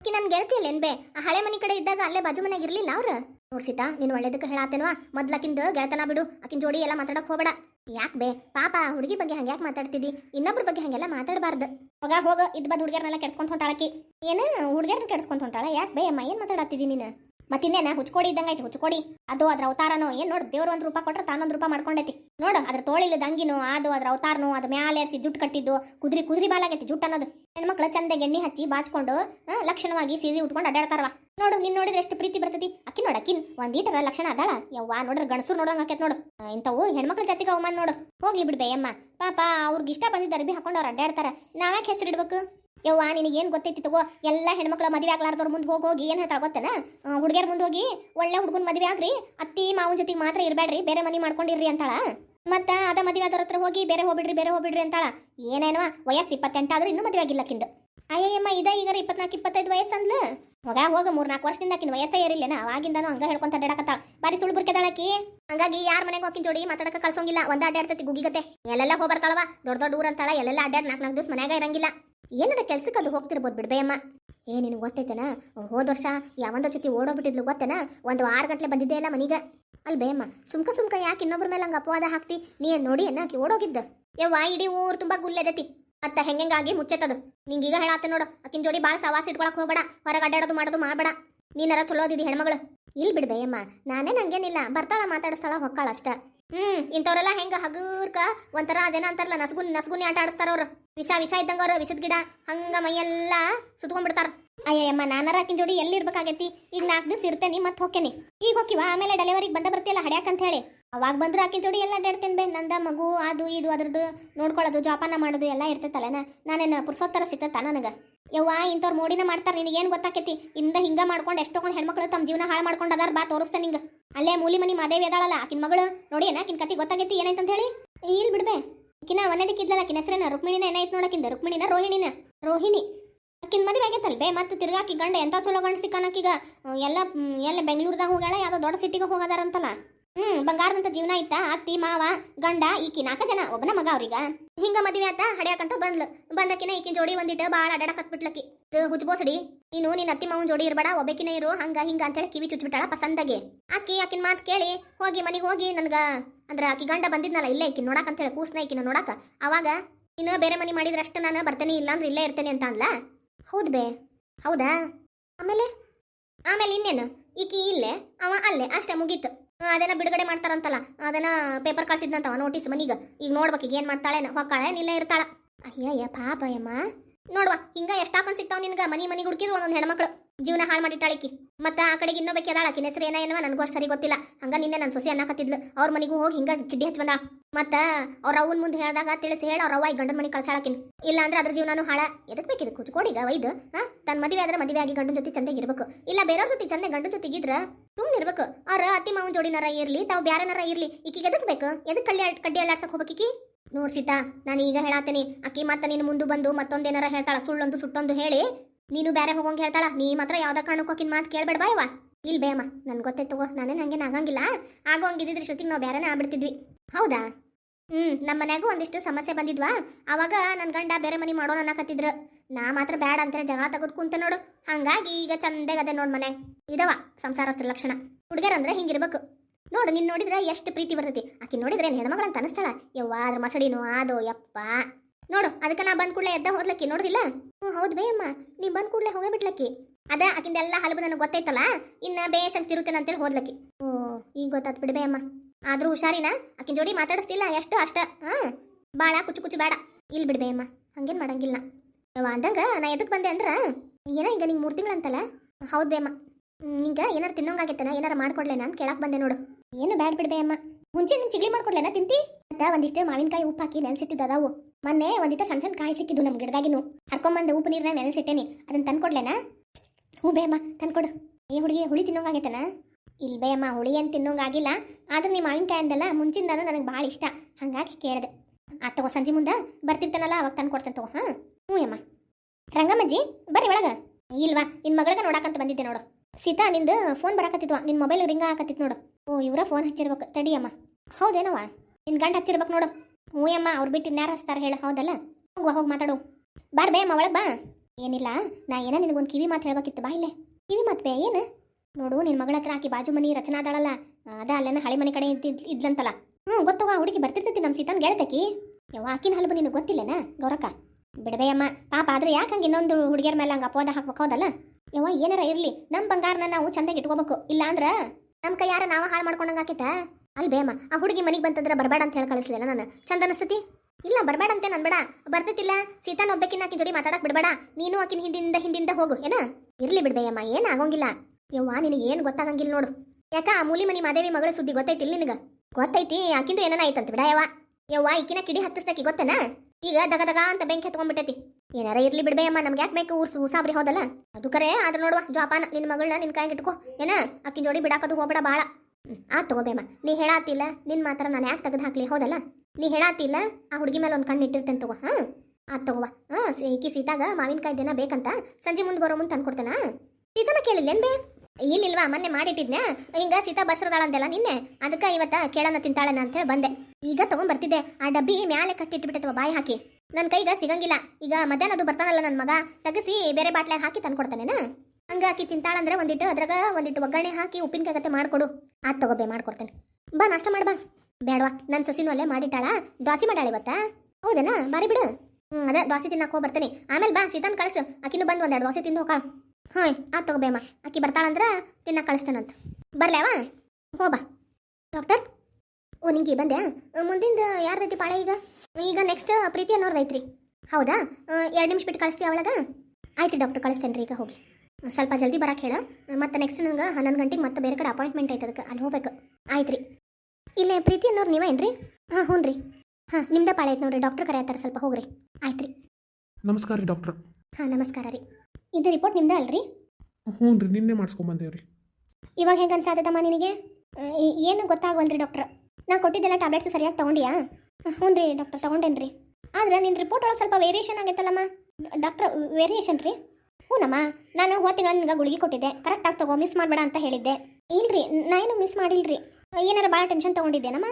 ಅಕ್ಕಿ ನನ್ ಗೆಳತಿ ಏನ್ ಬೇ? ಆ ಹಳೆ ಮನೆ ಕಡೆ ಇದ್ದಾಗ ಅಲ್ಲೇ ಬಾಜು ಮನೆಗೆ ಇರ್ಲಿಲ್ಲ ಅವ್ರ? ನೋಡ್ ಸೀತಾ, ನೀನು ಒಳ್ಳೇದಕ್ಕೆ ಹೇಳಾತೇನವಾ? ಮೊದ್ಲಕ್ಕಿಂದ ಗೆಳತನ ಬಿಡು ಅಕ್ಕಿನ ಜೋಡಿ ಎಲ್ಲ ಮಾತಾಡಕ್ ಹೋಗಬೇಡ. ಯಾಕೆ ಬೇ? ಪಾಪ ಹುಡುಗಿ ಬಗ್ಗೆ ಹಂಗೆ ಯಾಕೆ ಮಾತಾಡ್ತಿದ್ದಿ ಇನ್ನೊಬ್ರ ಬಗ್ಗೆ ಹಂಗೆಲ್ಲ ಮಾತಾಡಬಾರ್ದು. ಹೋಗ ಹೋಗ, ಇದ್ ಬದ್ ಹುಡುಗಿಯರ್ನೆಲ್ಲ ಕೆಡ್ಸ್ಕೊಂತ ಹೊಂಟಾಳಕಿ ಏನು, ಹುಡುಗಿಯರ್ನ ಕೆಡ್ಸ್ಕೊಂತ ಹೊಂಟಾಳ? ಯಾಕೆ ಬೇ ಅಮ್ಮ, ಏನು ಮಾತಾಡತ್ತಿದ್ದೀನಿ ನೀನು? ಮತ್ತಿನ್ನೇನ ಹುಚ್ಕೊಡಿ ಇದ್ದಂಗ ಐತಿ ಹುಚ್ಕೊಡಿ. ಅದು ಅದ್ರ ಅವತಾರನೋ, ಏನ್ ನೋಡು, ದೇವ್ರ ಒಂದು ರೂಪ ಕೊಟ್ರೆ ತಾನೊಂದು ರೂಪಾಯಿ ಮಾಡ್ಕೊಂಡೈತಿ. ನೋಡು, ಅದ್ರ ತೋಳಿಲ್ಲದ ಅಂಗಿನೋ, ಅದು ಅದ್ರ ಅವತಾರನೋ ಅದ್ರ ಮ್ಯಾಲೆ ಏರ್ಸಿ ಜುಟ್ಟು ಕಟ್ಟಿದ್ದು, ಕುದ್ರಿ ಕುದ್ರಿ ಬಾಲಾಗೈತಿ ಜುಟ್ಟು ಅನ್ನೋದು. ಹೆಣ್ಮಕ್ಳು ಚಂದ ಎಣ್ಣೆ ಹಚ್ಚಿ ಬಾಚ್ಕೊಂಡು ಲಕ್ಷಣವಾಗಿ ಸೀರೆ ಉಟ್ಕೊಂಡು ಅಡ್ಡಾಡ್ತಾರವ. ನೋಡು, ನಿನ್ ನೋಡಿದ್ರೆ ಎಷ್ಟು ಪ್ರೀತಿ ಬರ್ತೈತಿ. ಅಕ್ಕಿ ನೋಡ, ಅಕ್ಕಿನ್ ಒಂದೀಟರ ಲಕ್ಷಣ ಅದಾಳ. ಯವ್ವ, ನೋಡ್ರ ಗಣಸರು ನೋಡಂಗ ಆಕೈತ್ ನೋಡು. ಇಂಥವು ಹೆಣ್ಮಕ್ಳ ಜಾತಿಗೆ ಅವಮಾನ ನೋಡು. ಹೋಗ್ಲಿ ಬಿಡ್ಬೇ ಅಮ್ಮ ಪಾಪ, ಅವ್ರಿಗೆ ಇಷ್ಟ ಬಂದಿದ್ದ ಅರ್ಬಿ ಹಾಕೊಂಡು ಅವ್ರು ಅಡ್ಡಾಡ್ತಾರ. ನಾವ್ಯಾಕೆ ಹೆಸರಿಡ್ಬೇಕು ಯವ್ವ, ನಿನಗೇನು ಗೊತ್ತೈತಿ ತಗೋ? ಎಲ್ಲ ಹೆಣ್ಮಕ್ಳ ಮದುವೆ ಆಗ್ಲಾರ್ದವ್ರ ಮುಂದೆ ಹೋಗಿ ಹೋಗಿ ಏನು ಹೇಳ್ತಾಳೆ ಗೊತ್ತೇನ? ಹುಡುಗಿಯರ ಮುಂದೆ ಹೋಗಿ ಒಳ್ಳೆ ಹುಡುಗನ ಮದುವೆ ಆಗ್ರಿ. ಅತ್ತಿ ಮಾವನ ಜೊತೆಗೆ ಮಾತ್ರ ಇರಬೇಡ್ರಿ ಬೇರೆ ಮನೆ ಮಾಡ್ಕೊಂಡಿರ್ರಿ ಅಂತಾಳ. ಮತ್ತೆ ಅದ ಮದುವೆ ಆದವ್ರ ಹತ್ರ ಹೋಗಿ ಬೇರೆ ಹೋಗ್ಬಿಡ್ರಿ ಬೇರೆ ಹೋಗ್ಬಿಡ್ರಿ ಅಂತಾಳ. ಏನೇನೋ, ವಯಸ್ಸು ಇಪ್ಪತ್ತೆಂಟಾದ್ರೂ ಇನ್ನೂ ಮದುವೆ ಆಗಿಲ್ಲಕ್ಕಿಂದು ಅಯ್ಯಮ್ಮ ಇದ ಈಗ ಇಪ್ಪತ್ನಾಲ್ಕು ಇಪ್ಪತ್ತೈದು ವಯಸ್ಸು ಅಂದ್ಲು ಹೋಗ ಹೋಗ ಮೂರ್ನಾಲ್ಕು ವರ್ಷದಿಂದ ಆಕಿನ ವಯಸ್ಸೇ ಇರಲಿಲ್ಲ ಅವಾಗಿಂದನೂ ಹಂಗ ಹೇಳ್ಕೊಂತ ಅಡ್ಡಾಡಕತ್ತಾಳ. ಬಾರಿ ಸುಳ್ಳು ಬುರ್ಕೆದಾಳಕಿ. ಹಂಗಾಗಿ ಯಾರ ಮನೆಗೆ ಹೋಗಿನ ಜೋಡಿ ಮಾತಾಡಕ ಕಳ್ಸೋಂಗಿಲ್ಲ. ಒಂದ ಅಡ್ಡಾಡ್ತತಿ ಗುಗಿಗತೆ. ಎಲ್ಲೆಲ್ಲ ಹೋಗಿ ಬರ್ತಾಳವ ದೊಡ್ಡ ದೊಡ್ಡ ಊರ ಅಂತಾಳ ಎಲ್ಲೆಲ್ಲ ಅಡ್ಡಾಡ್ ನಾಲ್ಕು ನಾಲ್ಕು ದಿವಸ ಮನ್ಯಾಗ ಇರಂಗಿಲ್ಲ. ಏನಡ ಕೆಲ್ಸಕ್ಕೆ ಅದು ಹೋಗ್ತಿರ್ಬೋದು ಬಿಡ್ಬೇಯಮ್ಮ ಏ, ನಿನಗೆ ಗೊತ್ತೈತನ? ಹೋದ ವರ್ಷ ಯಾವಂದ ಜೊತೆ ಓಡೋಗ್ಬಿಟ್ಟಿದ್ಲು ಗೊತ್ತೇನ? ಒಂದು ಆರು ಗಂಟ್ಲೆ ಬಂದಿದ್ದೆ ಇಲ್ಲ ಮನೀಗ. ಅಲ್ ಬೇಯಮ್ಮ ಸುಮ್ಕ ಸುಮ್ಕ ಯಾಕೆ ಇನ್ನೊಬ್ರ ಮೇಲೆ ಹಂಗ ಅಪವಾದ ಹಾಕ್ತಿ? ನೀ ನೋಡಿ ಅನ್ನ ಓಡೋಗಿದ್ದ? ಯವ್ವ, ಇಡೀ ಊರು ತುಂಬಾ ಗುಲ್ಲೆದತಿ. ಮತ್ತ ಹೆಂಗೆಂಗಾಗಿ ಮುಚ್ಚೆತದು ನಿಂಗೀಗ ಹೇಳಾತ ನೋಡು, ಅಕ್ಕಿನ ಜೋಡಿ ಭಾಳ ಸವಾಸ ಇಟ್ಕೊಳಕ್ ಹೋಗ್ಬೇಡ ಹೊರಗೆ ಅಡ್ಡಾಡೋದು ಮಾಡೋದು ಮಾಡ್ಬೇಡ. ನೀನಾರ ಚಲೋ ಅದಿದಿ ಹೆಣ್ಮಗಳು. ಇಲ್ಲಿ ಬಿಡ್ಬೇಯಮ್ಮ, ನಾನೇ ನಂಗೇನಿಲ್ಲ, ಬರ್ತಾಳ ಮಾತಾಡಿಸ್ತಾಳ ಹೊಕ್ಕಾಳ ಅಷ್ಟ. ಹ್ಮ್, ಇಂಥವ್ರೆಲ್ಲ ಹೆಂಗ ಹಗೂರ್ಕ ಒಂಥರ ಜನ ಅಂತಾರಲ್ಲ, ನಸ್ಗುನ್ ನಸಗುನಿ ಆಟ ಆಡಿಸ್ತಾರ ಅವ್ರು. ವಿಷ ವಿಷ ಇದ್ದಂಗ ಅವ್ರು, ವಿಷದ ಗಿಡ. ಹಂಗ ಮೈಯೆಲ್ಲ ಸುತ್ಕೊಂಡ್ಬಿಡ್ತಾರ. ಅಯ್ಯಮ್ಮ ನಾನಾರ ಆಕಿನ ಜೋಡಿ ಎಲ್ಲಿ ಇರ್ಬೇಕಾಗೈತಿ? ಈಗ ನಾಲ್ಕು ದಿವಸ ಇರ್ತೇನಿ, ಮತ್ತೆ ಹೋಕ್ಕೇನಿ. ಈಗ ಹೋಗಿವ ಆಮೇಲೆ ಡೆಲಿವರಿಗೆ ಬಂದ ಬರ್ತಿಯಲ್ಲ ಹಡ್ಯಾಕಂತ ಹೇಳಿ. ಅವಾಗ ಬಂದ್ರು ಆಕಿನ ಜೋಡಿ ಎಲ್ಲ ಅಡ್ಡಾಡ್ತೇನೆ ಬೇ, ನಂದ ಮಗು, ಅದು, ಇದು, ಅದ್ರದ್ದು ನೋಡ್ಕೊಳ್ಳೋದು, ಜೋಪಾನ ಮಾಡೋದು ಎಲ್ಲ ಇರ್ತೈತಲ್ಲನ? ನಾನೇನು ಪುರ್ಸೋತ್ತರ ಸಿಕ್ಕತ್ತ ನನಗ? ಯವ್ವ, ಇಂಥವ್ರು ಮೋಡಿನ ಮಾಡ್ತಾರ, ನಿನಗೇನು ಗೊತ್ತಾಕೈತಿ? ಇಂದ ಹಿಂಗ ಮಾಡ್ಕೊಂಡು ಎಷ್ಟೊಂದು ಹೆಣ್ಮಕ್ಳು ತಮ್ಮ ಜೀವನ ಹಾಳು ಮಾಡ್ಕೊಂಡು ಅದಾರ, ಬಾ ತೋರಿಸ್ತೇನೆ ನಿಂಗೆ. ಅಲ್ಲೇ ಮೂಲಿ ಮನಿ ಮಾದೇವಿ ಅದಾಳಲ್ಲ, ಆಕಿನ ಮಗಳು. ನೋಡಿ ಏನ, ಆಕಿನ ಕತಿ ಗೊತ್ತಾಗೈತಿ ಏನೈತಂತ ಹೇಳಿ? ಇಲ್ಲಿ ಬಿಡ್ಬೆ. ಆಕಿನ ಒಂದೇದಕ್ಕಿದ್ಲಲ್ಲ ಆಕಿನ ಹೆಸರೇನ? ರುಕ್ಮಿಣಿನ ಏನೈತ್ ನೋಡಕಿಂದ ರುಕ್ಮಿಣಿನ, ರೋಹಿಣಿನ. ರೋಹಿಣಿ. ಆಕಿನ ಮದುವೆ ಆಗೈತಲ್ ಬೇ, ಮತ್ತೆ ತಿರ್ಗಾಕಿ ಗಂಡ ಎಂತ ಚಲೋ ಗಂಡ ಸಿಕ್ಕಾನಕೀಗ ಎಲ್ಲ ಎಲ್ಲ ಬೆಂಗಳೂರದಾಗ ಹೋಗ್ಯಾಳ, ಯಾವುದೋ ದೊಡ್ಡ ಸಿಟಿಗೆ ಹೋಗದಾರಂತಲ್ಲ. ಹ್ಮ್, ಬಂಗಾರದಂತ ಜೀವನ ಇತ್ತ, ಅತ್ತಿ, ಮಾವ, ಗಂಡ, ಈಕಿ ನಾಲ್ಕ ಜನ, ಒಬ್ಬನ ಮಗ ಅವ್ರೀಗ. ಹಿಂಗ ಮದುವೆ ಆತ ಹಡಿಯಾಕಂತ ಬಂದ್ಲು. ಬಂದಕಿನ ಈಕಿನ ಜೋಡಿ ಒಂದಿಟ್ಟು ಬಾಳ ಅಡ್ಯಾಡಕ್ ಹತ್ಬಿಟ್ಲಕ್ಕಿ ಹುಚ್ಬೋಸಡಿ ನೀನು ನಿನ್ನ ಅತ್ತಿ ಮಾವನ್ ಜೋಡಿ ಇರಬೇಡ, ಒಬ್ಬಕಿನ ಇರು, ಹಂಗ ಹಿಂಗ ಅಂತೇಳಿ ಕಿವಿ ಚುಚ್ಬಿಟ್ಟಾಳ ಪಸಂದಾಗೆ. ಆಕಿ ಆಕಿನ ಮಾತು ಕೇಳಿ, ಹೋಗಿ ಮನೆಗೆ ಹೋಗಿ ನನ್ಗ, ಅಂದ್ರ ಆಕಿ ಗಂಡ ಬಂದಿದ್ನಲ್ಲ ಇಲ್ಲೇ ಈಕಿನ ನೋಡಕ್ ಅಂತೇಳಿ, ಕೂಸ್ನ ಈಕಿನ ನೋಡಕ್. ಅವಾಗ, ಇನ್ನು ಬೇರೆ ಮನೆ ಮಾಡಿದ್ರೆ ಅಷ್ಟು ನಾನು ಬರ್ತೇನೆ ಇಲ್ಲ ಅಂದ್ರೆ ಇಲ್ಲೇ ಇರ್ತೇನೆ ಅಂತ ಅಂದ್ಲ? ಹೌದು ಹೌದಾ? ಆಮೇಲೆ? ಆಮೇಲೆ ಇನ್ನೇನು? ಈಕಿ ಇಲ್ಲೇ, ಅವ ಅಲ್ಲೇ, ಅಷ್ಟೇ ಮುಗೀತು. ಅದನ್ನ ಬಿಡುಗಡೆ ಮಾಡ್ತಾರಂತಲ್ಲ, ಅದನ್ನ ಪೇಪರ್ ಕಳ್ಸಿದ್ನಂತವ ನೋಟಿಸ್ ಮನೀಗ. ಈಗ ನೋಡ್ಬೇಕು, ಈಗ ಏನ್ ಮಾಡ್ತಾಳೆ ಹೊಕ್ಕಾಳೆ ನಿಲ್ಲೇ ಇರ್ತಾಳ. ಅಯ್ಯಯ್ಯ, ಪಾಪ ಅಯ್ಯಮ್ಮ ನೋಡ್ವಾ, ಹಿಂಗ ಎಷ್ಟಾಕೊಂಡ್ ಸಿಗ್ತಾವ ನಿನ್ಗ? ಮನಿ ಮನಿ ಹುಡುಕಿದ್ರು ಒಂದೊಂದು ಹೆಣ್ಮಕ್ಳು. ಜೀವನ ಹಾಳು ಮಾಡಿಟ್ಟಾಳಿಕಿ. ಮತ್ತೆ ಆ ಕಡೆಗೆ ಇನ್ನೊಬ್ಬಕ್ಕೆ ಅದಾಳ. ಆಕಿನ ಹೆಸರು ಏನೋ ಏನವ ನನಗೂ ಸರಿ ಗೊತ್ತಿಲ್ಲ. ಹಂಗ ನಿನ್ನೆ ನನ್ನ ಸೊಸೆ ಅನ್ನಕತ್ತಿದ್ಲು. ಅವ್ರ ಮನೆಗೂ ಹೋಗಿ ಹಿಂಗ ಕಿಡ್ಡಿ ಹಚ್ಚ ಬಂದ ಮತ್ತ ಅವ್ರ ಅವನ್ ಮುಂದೆ ಹೇಳಿದಾಗ ತಿಳಿಸಿ ಹೇಳ, ಅವ್ರ ಗಂಡನ ಮನೆ ಕಳ್ಸಾಳಕಿನ ಇಲ್ಲ ಅಂದ್ರೆ ಅದ್ರ ಜೀವನನು ಹಾಳ. ಎದಕ್ ಬೇಕಿದ್ ಕುಚ್ಕೋಡಿಗ ವೈದ್ ಹಾ? ತನ್ನ ಮದುವೆ ಆದ್ರೆ ಮದುವೆ ಆಗಿ ಗಂಡನ ಜೊತೆ ಚಂದಾಗಿ ಇರ್ಬೇಕು. ಇಲ್ಲ ಬೇರೆಯವ್ರ ಜೊತೆ ಚಂದ ಗಂಡನ ಜೊತೆಗಿದ್ರ ತುಂಬ ಇರ್ಬೇಕು. ಅವ್ರ ಅತ್ತಿ ಮಾವನ ಜೋಡಿನಾರ ಇರ್ಲಿ, ತಾವು ಬ್ಯಾರನಾರ ಇರ್ಲಿ, ಈಕಿಗೆ ಎದಕ್ ಬೇಕು? ಎದಕ್ ಕಳ್ಳಿ ಕಡ್ಡಿ ಅಳ್ಳಾಡ್ಸಕ್ ಹೋಗ್ಬೇಕಿ ನೋಡ್ಸಿತಾ ನಾನು ಈಗ ಹೇಳಾತೀನಿ. ಅಕ್ಕಿ ಮತ್ತೆ ನಿನ್ನ ಮುಂದೆ ಬಂದು ಮತ್ತೊಂದೇನಾರ ಹೇಳ್ತಾಳ, ಸುಳ್ಳೊಂದು ಸುಟ್ಟೊಂದು ಹೇಳಿ. ನೀನು ಬೇರೆ ಹೋಗೋಂಗ್ ಹೇಳ್ತಾಳ, ನೀ ಮಾತ್ರ ಯಾವ್ದ ಕಾರಣಕ್ಕೋಕಿನ ಮಾತು ಕೇಳ್ಬೇಡ ಬಾಯವ್ವ. ಇಲ್ಲಿ ಬೇಯಮ್ಮ ನನ್ಗೆ ಗೊತ್ತೈತೆ ತಗೋ, ನಾನೇನು ಹಂಗೇನು ಆಗಂಗಿಲ್ಲ. ಆಗೋ ಹಂಗಿದ್ರೆ ಶ್ರುತಿಗೆ ನಾವು ಬೇರೆನೇ ಆಗ್ಬಿಡ್ತಿದ್ವಿ. ಹೌದಾ? ಹ್ಮ್ ನಮ್ಮ ಮನ್ಯಾಗೂ ಒಂದಿಷ್ಟು ಸಮಸ್ಯೆ ಬಂದಿದ್ವಾ? ಅವಾಗ ನನ್ನ ಗಂಡ ಬೇರೆ ಮನೆ ಮಾಡೋಣ ಅನ್ನಕತ್ತಿದ್ರು. ನಾ ಮಾತ್ರ ಬೇಡ ಅಂತ ಜಗಳ ತೆಗೆದು ಕುಂತ ನೋಡು. ಹಂಗಾಗಿ ಈಗ ಚಂದಾಗ ಅದೇ ಮನೆ. ಇದಾವ ಸಂಸಾರಸ್ತ್ರ ಲಕ್ಷಣ. ಹುಡುಗರಂದ್ರೆ ಹಿಂಗಿರ್ಬೇಕು. ನೋಡು, ನಿನ್ ನೋಡಿದ್ರೆ ಎಷ್ಟು ಪ್ರೀತಿ ಬರ್ತೈತಿ. ಆಕಿ ನೋಡಿದ್ರೆ ಹೆಣ್ಮಗಳಂತ ಅನಿಸ್ತಾಳ? ಯವ್ವ ಅದ್ರ ಮಸಡಿನೋ ಆದೋ ಯಪ್ಪ. ನೋಡು, ಅದಕ್ಕೆ ನಾ ಬಂದ್ ಕೂಡಲೇ ಎದ್ದ ಹೋದ್ಲಕ್ಕಿ, ನೋಡಿದಿಲ್ಲ? ಹ್ಞೂ ಹೌದು ಬೇಯಮ್ಮ ನೀ ಬಂದ್ ಕೂಡಲೇ ಹೋಗೇ ಬಿಟ್ಲಕ್ಕಿ. ಅದ, ಆಕಿಂದೆಲ್ಲ ಹಲಬು ನನಗೆ ಗೊತ್ತೈತಲ್ಲ, ಇನ್ನ ಬೇಷಂಗ್ ತಿರುತ್ತೇನೆ ಅಂತೇಳಿ ಹೋದ್ಲಕ್ಕಿ. ಓ ಈಗ ಗೊತ್ತಾತ್ ಬಿಡ್ಬೇ ಬೇಯಮ್ಮ ಆದರೂ ಹುಷಾರಿನ? ಆಕಿನ ಜೋಡಿ ಮಾತಾಡಿಸ್ತಿಲ್ಲ, ಎಷ್ಟು ಅಷ್ಟ, ಹಾಂ? ಭಾಳ ಕುಚ್ಚು ಕುಚ್ಚು ಬೇಡ. ಇಲ್ಲಿ ಬಿಡ್ಬೇ ಅಮ್ಮ, ಹಂಗೇನು ಮಾಡಂಗಿಲ್ಲ. ಅಂದಂಗ ನಾ ಎದಕ್ಕೆ ಬಂದೆ ಅಂದ್ರೆ, ಏನೋ ಈಗ ನಿಂಗೆ ಮೂರು ತಿಂಗಳಂತಲ್ಲ? ಹೌದು ಬೇಯಮ್ಮ ನಿಂಗ ಏನಾರು ತಿನ್ನೋಂಗಾಗೈತನ, ಏನಾರ ಮಾಡ್ಕೊಡ್ಲೇನ ಅಂತ ಕೇಳಕ್ಕೆ ಬಂದೆ ನೋಡು. ಏನು ಬ್ಯಾಡ್ ಬಿಡ್ಬೇ ಅಮ್ಮ. ಮುಂಚೆ ನಿನ್ ಚಿಗ್ಲಿ ಮಾಡ್ಕೊಡ್ಲೇನ ತಿಂತಿ? ಮತ್ತು ಒಂದಿಷ್ಟು ಮಾವಿನಕಾಯಿ ಉಪ್ಪು ಹಾಕಿ ನೆನೆಸಿಟ್ಟಿದ್ದು ಅದಾವು ಮೊನ್ನೆ ಒಂದಿಟ್ಟು ಸಣ್ಣ ಸಣ್ಣ ಕಾಯಿ ಸಿಕ್ಕಿದ್ದು ನಮ್ಮ ಗಿಡದಾಗಿನೂ. ಹರ್ಕೊಂಬಂದು ಉಪ್ಪು ನೀರನ್ನ ನೆನೆಸಿಟ್ಟೇನಿ. ಅದನ್ನ ತಂದ್ಕೊಡ್ಲೇನಾ? ಹ್ಞೂ ಬೇ ಅಮ್ಮ ತಂದ್ಕೊಡು. ಏ ಹುಡುಗಿ, ಹುಳಿ ತಿನ್ನೋಂಗಾಗೈತನ? ಇಲ್ಲ ಬೇ ಅಮ್ಮ ಹುಳಿ ಏನು ತಿನ್ನೋಂಗಾಗಿಲ್ಲ. ಆದ್ರೆ ನೀ ಮಾವಿನಕಾಯಿ ಅಂದಲ್ಲ, ಮುಂಚಿಂದಾನು ನನಗೆ ಭಾಳ ಇಷ್ಟ. ಹಂಗಾಗಿ ಕೇಳಿದೆ. ಆ ತಗೋ ಸಂಜೆ ಮುಂದೆ ಬರ್ತಿರ್ತಾನಲ್ಲ, ಅವಾಗ ತಂದು ಕೊಡ್ತಾನೆ ತಗೋ, ಹಾಂ? ಹ್ಞೂ ಅಮ್ಮ ರಂಗಮ್ಮಜ್ಜಿ, ಬರ್ರಿ ಒಳಗೆ. ಇಲ್ವಾ ನಿನ್ನ ಮಗಳಿಗೆ ನೋಡಕ್ಕಂತ ಬಂದಿದ್ದೆ ನೋಡು. ಸೀತಾ ನಿಂದು ಫೋನ್ ಬರಕತ್ತಿತ್ತು ನಿನ್ನ ಮೊಬೈಲ್ ರಿಂಗ್ ಹಾಕತ್ತಿತ್ತು ನೋಡು. ಓ, ಇವರ ಫೋನ್ ಹಚ್ಚಿರ್ಬೇಕು. ತಡಿಯಮ್ಮ ಹೌದೇನವ್ವ? ನಿನ್ನ ಗಂಡ ಹತ್ತಿರ್ಬೇಕು ನೋಡು. ಹ್ಞೂ ಅಮ್ಮ ಅವ್ರು ಬಿಟ್ಟು ಇನ್ಯಾರು ಹಚ್ತಾರೆ ಹೇಳ, ಹೌದಲ್ಲ? ಹೋಗುವ, ಹೋಗಿ ಮಾತಾಡು. ಬಾರ್ ಬೇ ಅಮ್ಮ ಒಳಗೆ ಬಾ. ಏನಿಲ್ಲ, ನಾ ಏನೋ ನಿನಗೊಂದು ಕಿವಿ ಮಾತು ಹೇಳ್ಬೇಕಿತ್ತು, ಬಾ ಇಲ್ಲೇ. ಕಿವಿ ಮಾತು ಬೇ ಏನು? ನೋಡು ನಿನ್ನ ಮಗಳ ಹತ್ರ ಆಕಿ ಬಾಜು ಮನಿ ರಚನಾ ಅದಾಳಲ್ಲ ಅದ ಅಲ್ಲೇನ ಹಳೆ ಮನೆ ಕಡೆ ಇದ್ಲಂತಲ್ಲ. ಹ್ಞೂ ಗೊತ್ತವ ಹುಡುಗಿ ಬರ್ತಿರ್ತೈತಿ ನಮ್ಮ ಸೀತಾನ್ ಗೆಳತಕಿ. ಯಾವ ಆಕಿನ ಹಲ್ಬು ನಿನಗೆ ಗೊತ್ತಿಲ್ಲನ, ಗೌರಕ್ಕ? ಬಿಡಬೇ ಅಮ್ಮ ಪಾಪ ಆದ್ರೆ ಯಾಕೆ ಹಂಗೆ ಇನ್ನೊಂದು ಹುಡುಗಿಯರ ಮೇಲೆ ಹಂಗೆ ಅಪೋದ ಹಾಕ್ಬೇಕು, ಹೌದಲ್ಲ? ಯವ ಏನಾರ ಇರಲಿ ನಮ್ಮ ಬಂಗಾರನ ನಾವು ಚಂದಾಗಿ ಇಟ್ಕೋಬೇಕು ಇಲ್ಲ ಅಂದ್ರ ನಮ್ಮ ಕೈ ಯಾರ ನಾವು ಹಾಳು ಮಾಡ್ಕೊಂಡಂಗೆ ಆಕಿತ ಅಲ್ಲಿ ಬೇಮ ಆ ಹುಡುಗಿ ಮನೆಗೆ ಬಂತಂದ್ರೆ ಬರಬೇಡ ಅಂತ ಹೇಳಿ ಕಳಿಸ್ಲಿಲ್ಲ ನಾನು. ಚಂದ ಅನಿಸ್ತತಿ? ಇಲ್ಲ, ಬರಬೇಡ ಅಂತ ನನ್ಬೇಡ ಬೇಡ. ಬರ್ತೈತಿಲ್ಲ ಸೀತಾನ ಒಬ್ಬಕಿನ ಆಕಿ ಜೋಡಿ ಮಾತಾಡಕ್ ಬಿಡಬೇಡ. ನೀನು ಆಕಿನ ಹಿಂದಿಂದ ಹಿಂದಿಂದ ಹೋಗು, ಏನ? ಇರ್ಲಿ ಬಿಡ್ಬೇಯಮ್ಮ ಏನ್ ಆಗೋಂಗಿಲ್ಲ. ಯವ್ವ, ನಿನಗೆ ಏನು ಗೊತ್ತಾಗಂಗಿಲ್ಲ ನೋಡು. ಯಾಕ, ಆ ಮೂಲಿ ಮನಿ ಮಾದೇವಿ ಮಗಳ ಸುದ್ದಿ ಗೊತ್ತೈತಿಲ್ಲ ನಿನಗ? ಗೊತ್ತೈತಿ, ಆಕಿಂದು ಏನಾನ ಆಯ್ತಂತ ಬಿಡ ಯವ್ವ. ಯವ್ವ, ಈಕಿನ ಕಿಡಿ ಹತ್ತಿಸ್ದಕ್ಕೆ ಗೊತ್ತೇನ? ಈಗ ದಗ ದಗ ಅಂತ ಬೆಂಕಿ ಹತ್ಕೊಂಡ್ಬಿಟ್ಟೈತಿ ಏನಾರ ಇರ್ಲಿ ಬಿಡ್ಬೇಯಮ್ಮ ನಮ್ಗೆ ಯಾಕೆ ಬೇಕು ಊರ್ಸು ಉಸಾಬ್ರಿ ಹೋದಲ್ಲ? ಅದು ಕರೆ, ಆದ್ರೆ ನೋಡುವ, ಜೋಪಾನ ನಿನ್ನ ಮಗಳನ್ನ ನಿನ್ನ ಕೈಗೆ ಇಟ್ಕೋ, ಏನ? ಅಕ್ಕಿನ ಜೋಡಿ ಬಿಡಾಕದು ಹೋಗ್ಬೇಡ ಬಾಳ. ಆ, ತಗೋಬೇಮ್ಮ. ನೀ ಹೇಳಾತಿಲ್ಲ ನಿನ್ನ ಮಾತ್ರ ನಾನು ಯಾಕೆ ತೆಗೆದು ಹಾಕ್ಲಿ? ಹೋದಲ್ಲ? ನೀ ಹೇಳಾತಿಲ್ಲ, ಆ ಹುಡುಗಿ ಮೇಲೆ ಒಂದು ಕಣ್ಣು ಇಟ್ಟಿರ್ತೇನೆ ತಗೋ, ಹಾಂ? ಆ ತಗೋವ ಹಾಂ ಈಕಿ ಸೀತಾಗ ಮಾವಿನಕಾಯಿ ದಿನ ಬೇಕಂತ ಸಂಜೆ ಮುಂದೆ ಬರೋ ಮುಂದೆ ತಂದ್ಕೊಡ್ತೇನ? ಸೀತಾನ ಕೇಳಿಲ್ಲೇನ್ ಬೇ? ಇಲ್ಲಿಲ್ವಾ, ಮೊನ್ನೆ ಮಾಡಿಟ್ಟಿದ್ನೆ ಹಿಂಗ ಸೀತಾ ಬಸ್ರದಾಳ ಅಂದೆಲ್ಲ ನಿನ್ನೆ? ಅದಕ್ಕೆ ಇವತ್ತ ಕೇಳೋಣ ತಿಂತಾಳನ ಅಂತ ಹೇಳಿ ಬಂದೆ. ಈಗ ತಗೊಂಡ್ ಬರ್ತಿದ್ದೆ. ಆ ಡಬ್ಬಿ ಮ್ಯಾಲೆ ಕಟ್ಟಿಟ್ಬಿಟ್ಟೈತವ ಬಾಯಿ ಹಾಕಿ. ನನ್ನ ಕೈಗ ಸಿಗಂಗಿಲ್ಲ. ಈಗ ಮಧ್ಯಾಹ್ನ ಅದು ಬರ್ತಾನಲ್ಲ ನನ್ನ ಮಗ, ತಗಸಿ ಬೇರೆ ಬಾಟ್ಲಾಗ ಹಾಕಿ ತಂದ್ಕೊಡ್ತಾನೇನ? ಹಂಗ ಆಕಿ ತಿಂತಾಳಂದ್ರೆ ಒಂದಿಟ್ಟು ಅದ್ರಾಗ ಒಂದಿಟ್ಟು ಒಗ್ಗರಣೆ ಹಾಕಿ ಉಪ್ಪಿನಕಾಯಿ ಗತೆ ಮಾಡ್ಕೊಡು. ಆ ತಗೋಬೇ ಮಾಡ್ಕೊಡ್ತೇನೆ. ಬಾ, ನಾಷ್ಟ ಮಾಡ್ಬಾ ಬೇಡವಾ ನನ್ನ ಸಸಿನೂ ಅಲ್ಲೇ ಮಾಡಿಟ್ಟಾಳ. ದೋಸೆ ಮಾಡಾಳೆ ಇವತ್ತ? ಹೌದೇನಾ? ಬಾರಿ ಬಿಡು. ಹ್ಞೂ ಅದೇ ದೋಸೆ ತಿನ್ನಕ್ಕೆ ಹೋಗಿ ಬರ್ತೇನೆ. ಆಮೇಲೆ ಬಾ, ಸೀತಾನ್ ಕಳ್ಸು. ಆಕಿನೂ ಬಂದು ಒಂದೆರಡು ದೋಸೆ ತಿಂದು ಹೋಗಾಳ ಹಾಂ ಆತ್ ತಗೋಬೇಮ್ಮ ಆಕಿ ಬರ್ತಾಳಂದ್ರ ತಿನ್ನಕ್ಕೆ ಕಳಿಸ್ತೇನಂತ. ಬರ್ಲ್ಯಾವ? ಹೋ ಬಾ. ಡಾಕ್ಟರ್? ಓ, ನಿಂಗೆ ಬಂದೆ ಮುಂದಿಂದ ಯಾರ್ದೈತಿ ಪಾಳೆ ಈಗ? ಈಗ ನೆಕ್ಸ್ಟ್ ಪ್ರೀತಿ ಅನ್ನೋರ್ದೈತ್ರಿ ಹೌದಾ? ಎರಡು ನಿಮಿಷ ಬಿಟ್ಟು ಕಳಿಸ್ತೀವಿ ಅವಳಾಗ? ಆಯ್ತು ಡಾಕ್ಟರ್ ಕಳಿಸ್ತೇನೆ ರೀ ಈಗ ಹೋಗಿ. ಸ್ವಲ್ಪ ಜಲ್ದಿ ಬರಕ್ಕೆ ಹೇಳ. ಮತ್ತೆ ನೆಕ್ಸ್ಟ್ ನಂಗೆ ಹನ್ನೊಂದು ಗಂಟೆಗೆ ಮತ್ತೆ ಬೇರೆ ಕಡೆ ಅಪಾಯಿಂಟ್ಮೆಂಟ್ ಐತೆ ಅದಕ್ಕೆ ಅಲ್ಲಿ ಹೋಗ್ಬೇಕು. ಆಯ್ತು ರೀ ಇಲ್ಲೇ ಪ್ರೀತಿ ಅನ್ನೋರು ನೀವೇನ್ರಿ ಹಾಂ ಹ್ಞೂ ರೀ ಹಾಂ ನಿಮ್ದೇ ಪಾಳೆ ಐತೆ ನೋಡ್ರಿ. ಡಾಕ್ಟರ್ ಕರೆಯತ್ತಾರೆ ಸ್ವಲ್ಪ ಹೋಗ್ರಿ. ಆಯ್ತು ರೀ ನಮಸ್ಕಾರ ರೀ ಡಾಕ್ಟರ್ ಹಾಂ ನಮಸ್ಕಾರ ರೀ. ಇದು ರಿಪೋರ್ಟ್ ನಿಮ್ದೇ ಅಲ್ರಿ? ಹ್ಞೂ ರೀ ನಿನ್ನೆ ಮಾಡಿಸ್ಕೊಂಬಂದೇವ್ರಿ ಇವಾಗ ಹೆಂಗೆ ಅನ್ಸಾತದಮ್ಮ ನಿನಗೆ? ಏನು ಗೊತ್ತಾಗವಲ್ರಿ ಡಾಕ್ಟ್ರ್ ನಾ ಕೊಟ್ಟಿದ್ದೆಲ್ಲ ಟ್ಯಾಬ್ಲೆಟ್ಸ್ ಸರಿಯಾಗಿ ತೊಗೊಂಡಿಯಾ? ಹ್ಞೂ ರೀ ಡಾಕ್ಟರ್ ತೊಗೊಂಡೇನು ರೀ ಆದ್ರೆ ನಿನ್ನ ರಿಪೋರ್ಟ್ ಒಳಗೆ ಸ್ವಲ್ಪ ವೇರಿಯೇಷನ್ ಆಗೈತಲ್ಲಮ್ಮ. ಡಾಕ್ಟ್ರ್ ವೇರಿಯೇಷನ್ ರೀ. ಹ್ಞೂನಮ್ಮ ನಾನು ಹೋದ ತಿಂಗಳ ನಿಮ್ಗೆ ಗುಳಿಗೆ ಕೊಟ್ಟಿದ್ದೆ. ಕರೆಕ್ಟಾಗಿ ತಗೋ ಮಿಸ್ ಮಾಡಬೇಡ ಅಂತ ಹೇಳಿದ್ದೆ. ಇಲ್ರಿ ನಾನು ಮಿಸ್ ಮಾಡಿಲ್ರಿ. ಏನಾರ ಭಾಳ ಟೆನ್ಷನ್ ತೊಗೊಂಡಿದ್ದೇನಮ್ಮ?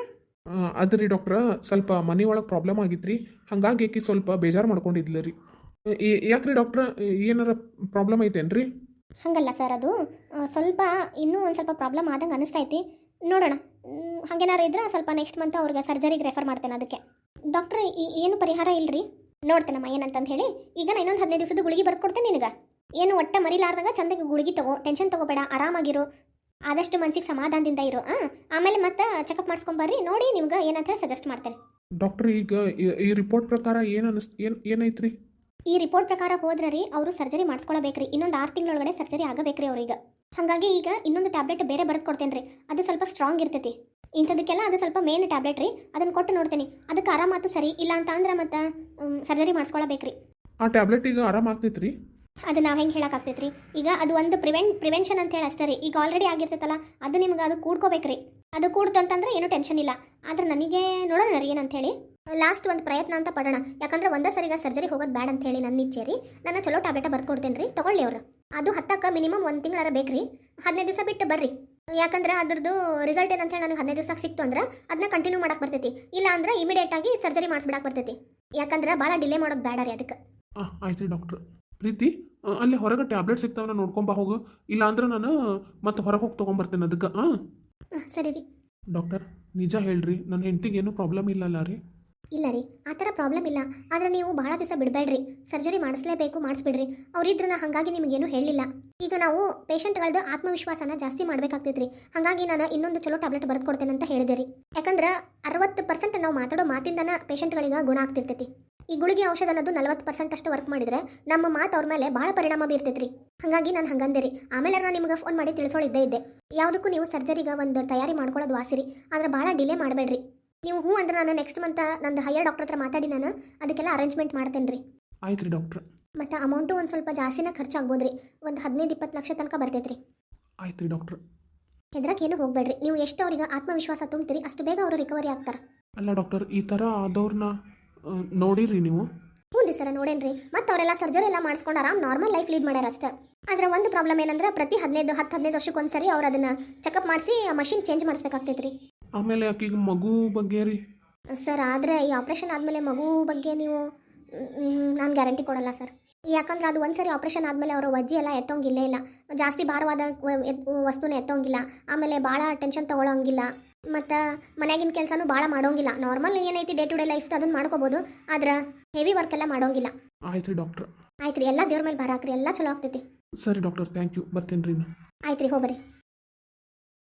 ಅದು ರೀ ಡಾಕ್ಟ್ರ ಸ್ವಲ್ಪ ಮನೆ ಒಳಗೆ ಪ್ರಾಬ್ಲಮ್ ಆಗಿತ್ತು ರೀ ಹಂಗಾಗಿ ಆಕಿ ಸ್ವಲ್ಪ ಬೇಜಾರು ಮಾಡ್ಕೊಂಡಿದ್ಲ ರೀ. ಯಾಕ್ರಿ ಡಾಕ್ಟ್ರ ಏನಾರ ಪ್ರಾಬ್ಲಮ್ ಐತೇನ್ರಿ? ಹಂಗಲ್ಲ ಸರ್ ಅದು. ಸ್ವಲ್ಪ ಇನ್ನೂ ಒಂದು ಸ್ವಲ್ಪ ಪ್ರಾಬ್ಲಮ್ ಆದಂಗೆ ಅನಿಸ್ತೈತಿ. ನೋಡೋಣ. ಹಂಗೇನಾರು ಇದ್ರೆ ಸ್ವಲ್ಪ ನೆಕ್ಸ್ಟ್ ಮಂತ್ ಅವ್ರಿಗೆ ಸರ್ಜರಿಗೆ ರೆಫರ್ ಮಾಡ್ತೇನೆ ಅದಕ್ಕೆ. ಡಾಕ್ಟ್ರ್ ಏನು ಪರಿಹಾರ ಇಲ್ರಿ? ನೋಡ್ತೇನಮ್ಮ ಏನಂತಂದು ಹೇಳಿ. ಈಗ ನಾನು ಇನ್ನೊಂದು ಹದಿನೈದು ದಿವಸದ ಗುಳಿಗೆ ಬರ್ದು ಕೊಡ್ತೇನೆ ನಿನಗೆ. ಏನು ಒಟ್ಟ ಮರಿಲಾರ್ದಾಗ ಚಂದಕ್ಕೆ ಗುಳಿಗೆ ತಗೋ ಟೆನ್ಷನ್ ತಗೋಬೇಡ ಆರಾಮಾಗಿರು. ಆದಷ್ಟು ಮನ್ಸಿಗೆ ಸಮಾಧಾನದಿಂದ ಇರು ಆ? ಆಮೇಲೆ ಮತ್ತೆ ಚೆಕಪ್ ಮಾಡಿಸ್ಕೊಂಬರ್ರಿ ನೋಡಿ ನಿಮ್ಗೆ ಏನಂತ ಹೇಳಿ ಸಜೆಸ್ಟ್ ಮಾಡ್ತೇನೆ. ಡಾಕ್ಟರ್ ಈಗ ಈ- ಈ ರಿಪೋರ್ಟ್ ಪ್ರಕಾರ ಏನು ಅನಿಸ್ ಏನು ಏನೈತ್ರಿ? ಈ ರಿಪೋರ್ಟ್ ಪ್ರಕಾರ ಹೋದ್ರೆ ರೀ ಅವರು ಸರ್ಜರಿ ಮಾಡಿಸ್ಕೊಳ್ಬೇಕ್ರಿ. ಇನ್ನೊಂದು ಆರು ತಿಂಗಳೊಳಗಡೆ ಸರ್ಜರಿ ಆಗಬೇಕ್ರಿ ಅವ್ರಿಗೆ. ಹಾಗಾಗಿ ಈಗ ಇನ್ನೊಂದು ಟ್ಯಾಬ್ಲೆಟ್ ಬೇರೆ ಬರೆದು ಕೊಡ್ತೇನೆ ರೀ ಅದು ಸ್ವಲ್ಪ ಸ್ಟ್ರಾಂಗ್ ಇರ್ತೈತಿ. ಇಂಥದಕ್ಕೆಲ್ಲ ಅದು ಸ್ವಲ್ಪ ಮೇನ್ ಟ್ಯಾಬ್ಲೆಟ್ ರೀ. ಅದನ್ನು ಕೊಟ್ಟು ನೋಡ್ತೀನಿ. ಅದಕ್ಕೆ ಆರಾಮಾತು ಸರಿ. ಇಲ್ಲ ಅಂತ ಅಂದ್ರೆ ಮತ್ತೆ ಸರ್ಜರಿ ಮಾಡಿಸ್ಕೊಳ್ಬೇಕ್ರಿ. ಆ ಟ್ಯಾಬ್ಲೆಟ್ ಈಗ ಆರಾಮ ಆಗ್ತೈತ್ರಿ? ಅದು ನಾವು ಹೆಂಗೆ ಹೇಳಕ್ಕಾಗ್ತೈತ್ರಿ ಈಗ ಅದು ಒಂದು ಪ್ರಿವೆಂಟ್ ಪ್ರಿವೆನ್ಷನ್ ಅಂತ ಹೇಳಿ ಅಷ್ಟೇ ರೀ. ಈಗ ಆಲ್ರೆಡಿ ಆಗಿರ್ತೈತಲ್ಲ ಅದು ನಿಮ್ಗೆ ಅದು ಕೂಡ್ಕೋಬೇಕ್ರಿ. ಅದು ಕೂಡ್ತು ಅಂತಂದ್ರೆ ಏನೂ ಟೆನ್ಷನ್ ಇಲ್ಲ. ಆದ್ರೆ ನನಗೆ ನೋಡೋಣ ರೀ ಏನಂತ ಹೇಳಿ. ಲಾಸ್ಟ್ ಒಂದು ಪ್ರಯತ್ನ ಅಂತ ಪಡೋಣ. ಯಾಕಂದ್ರೆ ಒಂದೇ ಸರಿಗ ಸರ್ಜರಿ ಹೋಗೋದು ಬೇಡ ಅಂತ ಹೇಳಿ ನನ್ನ ಇಚ್ಛೆ ರೀ. ನಾನು ಚಲೋ ಟ್ಯಾಬ್ಲೆಟ್ ಬರ್ದು ಕೊಡ್ತೇನೆ ರೀ ತೊಗೊಳ್ಳಿ ಅವರು. ಅದು ಹತ್ತಕ್ಕೆ ಮಿನಿಮಮ್ ಒಂದು ತಿಂಗಳಾರ ಬೇಕ್ರಿ. ಹದಿನೈದು ದಿವಸ ಬಿಟ್ಟು ಬರ್ರಿ. ಯಾಕಂದ್ರೆ ಅದ್ರದ್ದು ರಿಸಲ್ಟ್ ಏನಂತ ಹೇಳಿ ನನಗೆ ಹದಿನೈದು ದಿವಸಕ್ಕೆ ಸಿಕ್ತು ಅಂದ್ರೆ ಅದನ್ನ ಕಂಟಿನ್ಯೂ ಮಾಡಕ್ಕೆ ಬರ್ತೈತಿ. ಇಲ್ಲ ಅಂದ್ರೆ ಇಮಿಡಿಯೇಟ್ ಆಗಿ ಸರ್ಜರಿ ಮಾಡಿಸ್ಬಿಡಕ್ಕೆ ಬರ್ತೈತಿ. ಯಾಕಂದ್ರೆ ಭಾಳ ಡಿಲೇ ಮಾಡೋದು ಬೇಡ ರೀ ಅದಕ್ಕೆ. ಆಯ್ತು ಡಾಕ್ಟರ್ ಡಾಕ್ಟ್ರ್ ಪ್ರೀತಿ ಅಲ್ಲಿ ಹೊರಗೆ ಟ್ಯಾಬ್ಲೆಟ್ ಸಿಗ್ತಾವ ನೋಡ್ಕೊಂಬ ಹೋಗು. ಇಲ್ಲ ಅಂದ್ರೆ ನಾನು ಮತ್ತೆ ಹೊರಗೆ ಹೋಗಿ ತೊಗೊಂಬರ್ತೇನೆ ಅದಕ್ಕೆ ಹಾಂ ಸರಿ ರೀ. ಡಾಕ್ಟರ್ ನಿಜ ಹೇಳ್ರಿ ನನ್ನ ಹೆಂಡತಿಗೆ ಏನು ಪ್ರಾಬ್ಲಮ್ ಇಲ್ಲಲ್ಲ ರೀ. ಇಲ್ಲ ರೀ, ಆ ಥರ ಪ್ರಾಬ್ಲಮ್ ಇಲ್ಲ. ಆದರೆ ನೀವು ಭಾಳ ದಿವಸ ಬಿಡಬೇಡ್ರಿ. ಸರ್ಜರಿ ಮಾಡಿಸ್ಲೇಬೇಕು, ಮಾಡಿಸ್ಬಿಡ್ರಿ. ಅವರಿದ್ರನ್ನ ಹಾಗಾಗಿ ನಿಮಗೇನು ಹೇಳಿಲ್ಲ. ಈಗ ನಾವು ಪೇಷಂಟ್ಗಳದ್ದು ಆತ್ಮವಿಶ್ವಾಸನ ಜಾಸ್ತಿ ಮಾಡ್ಬೇಕಾಗ್ತೈತ್ರಿ. ಹಾಗಾಗಿ ನಾನು ಇನ್ನೊಂದು ಚಲೋ ಟ್ಯಾಬ್ಲೆಟ್ ಬರ್ದು ಕೊಡ್ತೇನೆ ಅಂತ ಹೇಳಿದೆ ರೀ. ಯಾಕಂದ್ರೆ ಅರವತ್ತು ಪರ್ಸೆಂಟ್ ನಾವು ಮಾತಾಡೋ ಮಾತಿಂದನ ಪೇಷಂಟ್ಗಳಿಗೆ ಗುಣ ಆಗ್ತಿರ್ತೈತಿ. ಈ ಗುಳಿಗೆ ಔಷಧ ಅನ್ನೋದು ನಲವತ್ತು ಪರ್ಸೆಂಟ್ ಅಷ್ಟು ವರ್ಕ್ ಮಾಡಿದ್ರೆ ನಮ್ಮ ಮಾತು ಅವ್ರ ಮೇಲೆ ಭಾಳ ಪರಿಣಾಮ ಬೀರ್ತೈತ್ರಿ. ಹಾಗಾಗಿ ನಾನು ಹಂಗಂದೆ ರೀ. ಆಮೇಲೆ ನಾನು ನಿಮ್ಗೆ ಫೋನ್ ಮಾಡಿ ತಿಳಿಸೋಳಿದ್ದೇ ಇದ್ದೆ ಯಾವುದಕ್ಕೂ ನೀವು ಸರ್ಜರಿಗೆ ಒಂದು ತಯಾರಿ ಮಾಡ್ಕೊಳ್ಳೋದು ವಾಸಿರಿ. ಆದ್ರೆ ಭಾಳ ಡಿಲೇ ಮಾಡಬೇಡ್ರಿ. ನೀವು ಹ್ಞೂ ಅಂದ್ರೆ ನಾನು ನೆಕ್ಸ್ಟ್ ಮಂತ್ ನಂದು ಹೈಯರ್ ಡಾಕ್ಟರ್ ಹತ್ರ ಮಾತಾಡಿ ನಾನು ಅದಕ್ಕೆಲ್ಲ ಅರೇಂಜ್ಮೆಂಟ್ ಮಾಡ್ತೇನೆ ರೀ. ಆಯ್ತು ರೀ ಡಾಕ್ಟ್ರ್ ಮತ್ತು ಅಮೌಂಟು ಒಂದು ಸ್ವಲ್ಪ ಜಾಸ್ತಿನ ಖರ್ಚಾಗ್ಬೋದು ರೀ. ಒಂದು ಹದಿನೈದು ಇಪ್ಪತ್ತು ಲಕ್ಷ ತನಕ ಬರ್ತೈತೆ ರೀ. ಆಯ್ತು ರೀ ಡಾಕ್ಟ್ರ್ ಹೆದ್ರಕ್ಕೇನು ಹೋಗಬೇಡ್ರಿ. ನೀವು ಎಷ್ಟು ಅವ್ರಿಗೆ ಆತ್ಮವಿಶ್ವಾಸ ತುಂಬ್ತೀರಿ ಅಷ್ಟು ಬೇಗ ಅವರು ರಿಕವರಿ ಆಗ್ತಾರೆ. ಅಲ್ಲ ಡಾಕ್ಟರ್ ಈ ಥರ ಆದವ್ರನ್ನ ನೋಡಿರಿ ನೀವು. ಹ್ಞೂ ರೀ ಸರ್ ನೋಡೇನ್ರಿ ಮತ್ತು ಅವರೆಲ್ಲ ಸರ್ಜರಿ ಎಲ್ಲ ಮಾಡಿಸ್ಕೊಂಡು ಆರಾಮ್ ನಾರ್ಮಲ್ ಲೈಫ್ ಲೀಡ್ ಮಾಡ್ಯಾರ ಅಷ್ಟೇ. ಆದರೆ ಒಂದು ಪ್ರಾಬ್ಲಮ್ ಏನಂದ್ರೆ ಪ್ರತಿ ಹದಿನೈದು ಹತ್ತು ಹದಿನೈದು ವರ್ಷಕ್ಕೊಂದ್ಸರಿ ಅವ್ರು ಅದನ್ನು ಚೆಕಪ್ ಮಾಡಿಸಿ ಮಷಿನ್ ಚೇಂಜ್ ಮಾಡಿಸ್ಬೇಕಾಗ್ತೈತೆ ರೀ. ಆಮೇಲೆ ಆಕಿಗೆ ಮಗು ಬಗ್ಗೆ ರೀ. ಸರ್ ಆದರೆ ಈ ಆಪ್ರೇಷನ್ ಆದಮೇಲೆ ಮಗು ಬಗ್ಗೆ ನೀವು ನಾನು ಗ್ಯಾರಂಟಿ ಕೊಡಲ್ಲ ಸರ್. ಯಾಕಂದ್ರೆ ಅದು ಒಂದ್ಸರಿ ಆಪ್ರೇಷನ್ ಆದಮೇಲೆ ಅವರ ವಜ್ಜಿ ಎಲ್ಲ ಎತ್ತೋಂಗಿಲ್ಲೇ ಇಲ್ಲ ಜಾಸ್ತಿ ಭಾರವಾದ ವಸ್ತುನ ಎತ್ತೋಂಗಿಲ್ಲ. ಆಮೇಲೆ ಭಾಳ ಟೆನ್ಷನ್ ತೊಗೊಳಂಗಿಲ್ಲ. ಮತ್ತು ಮನ್ಯಾಗಿನ ಕೆಲಸನೂ ಭಾಳ ಮಾಡೋಂಗಿಲ್ಲ. ನಾರ್ಮಲ್ ಏನೈತಿ ಡೇ ಟು ಡೇ ಲೈಫ್ ಅದನ್ನು ಮಾಡ್ಕೋಬೋದು. ಆದ್ರೆ ಹೆವಿ ವರ್ಕ್ ಎಲ್ಲ ಮಾಡೋಂಗಿಲ್ಲ. ಆಯ್ತು ರೀ ಡಾಕ್ಟ್ರ್ ಆಯ್ತು ರೀ ಎಲ್ಲ ದೇವ್ರ ಮೇಲೆ ಭಾರ ಹಾಕ್ರಿ. ಎಲ್ಲ ಚಲೋ ಆಗ್ತೈತಿ. ಸರಿ ಡಾಕ್ಟರ್ ಥ್ಯಾಂಕ್ ಯು ಬರ್ತೀನಿ ರೀ ಆಯ್ತು ರೀ ಹೋಗ್ಬರ್ರಿ.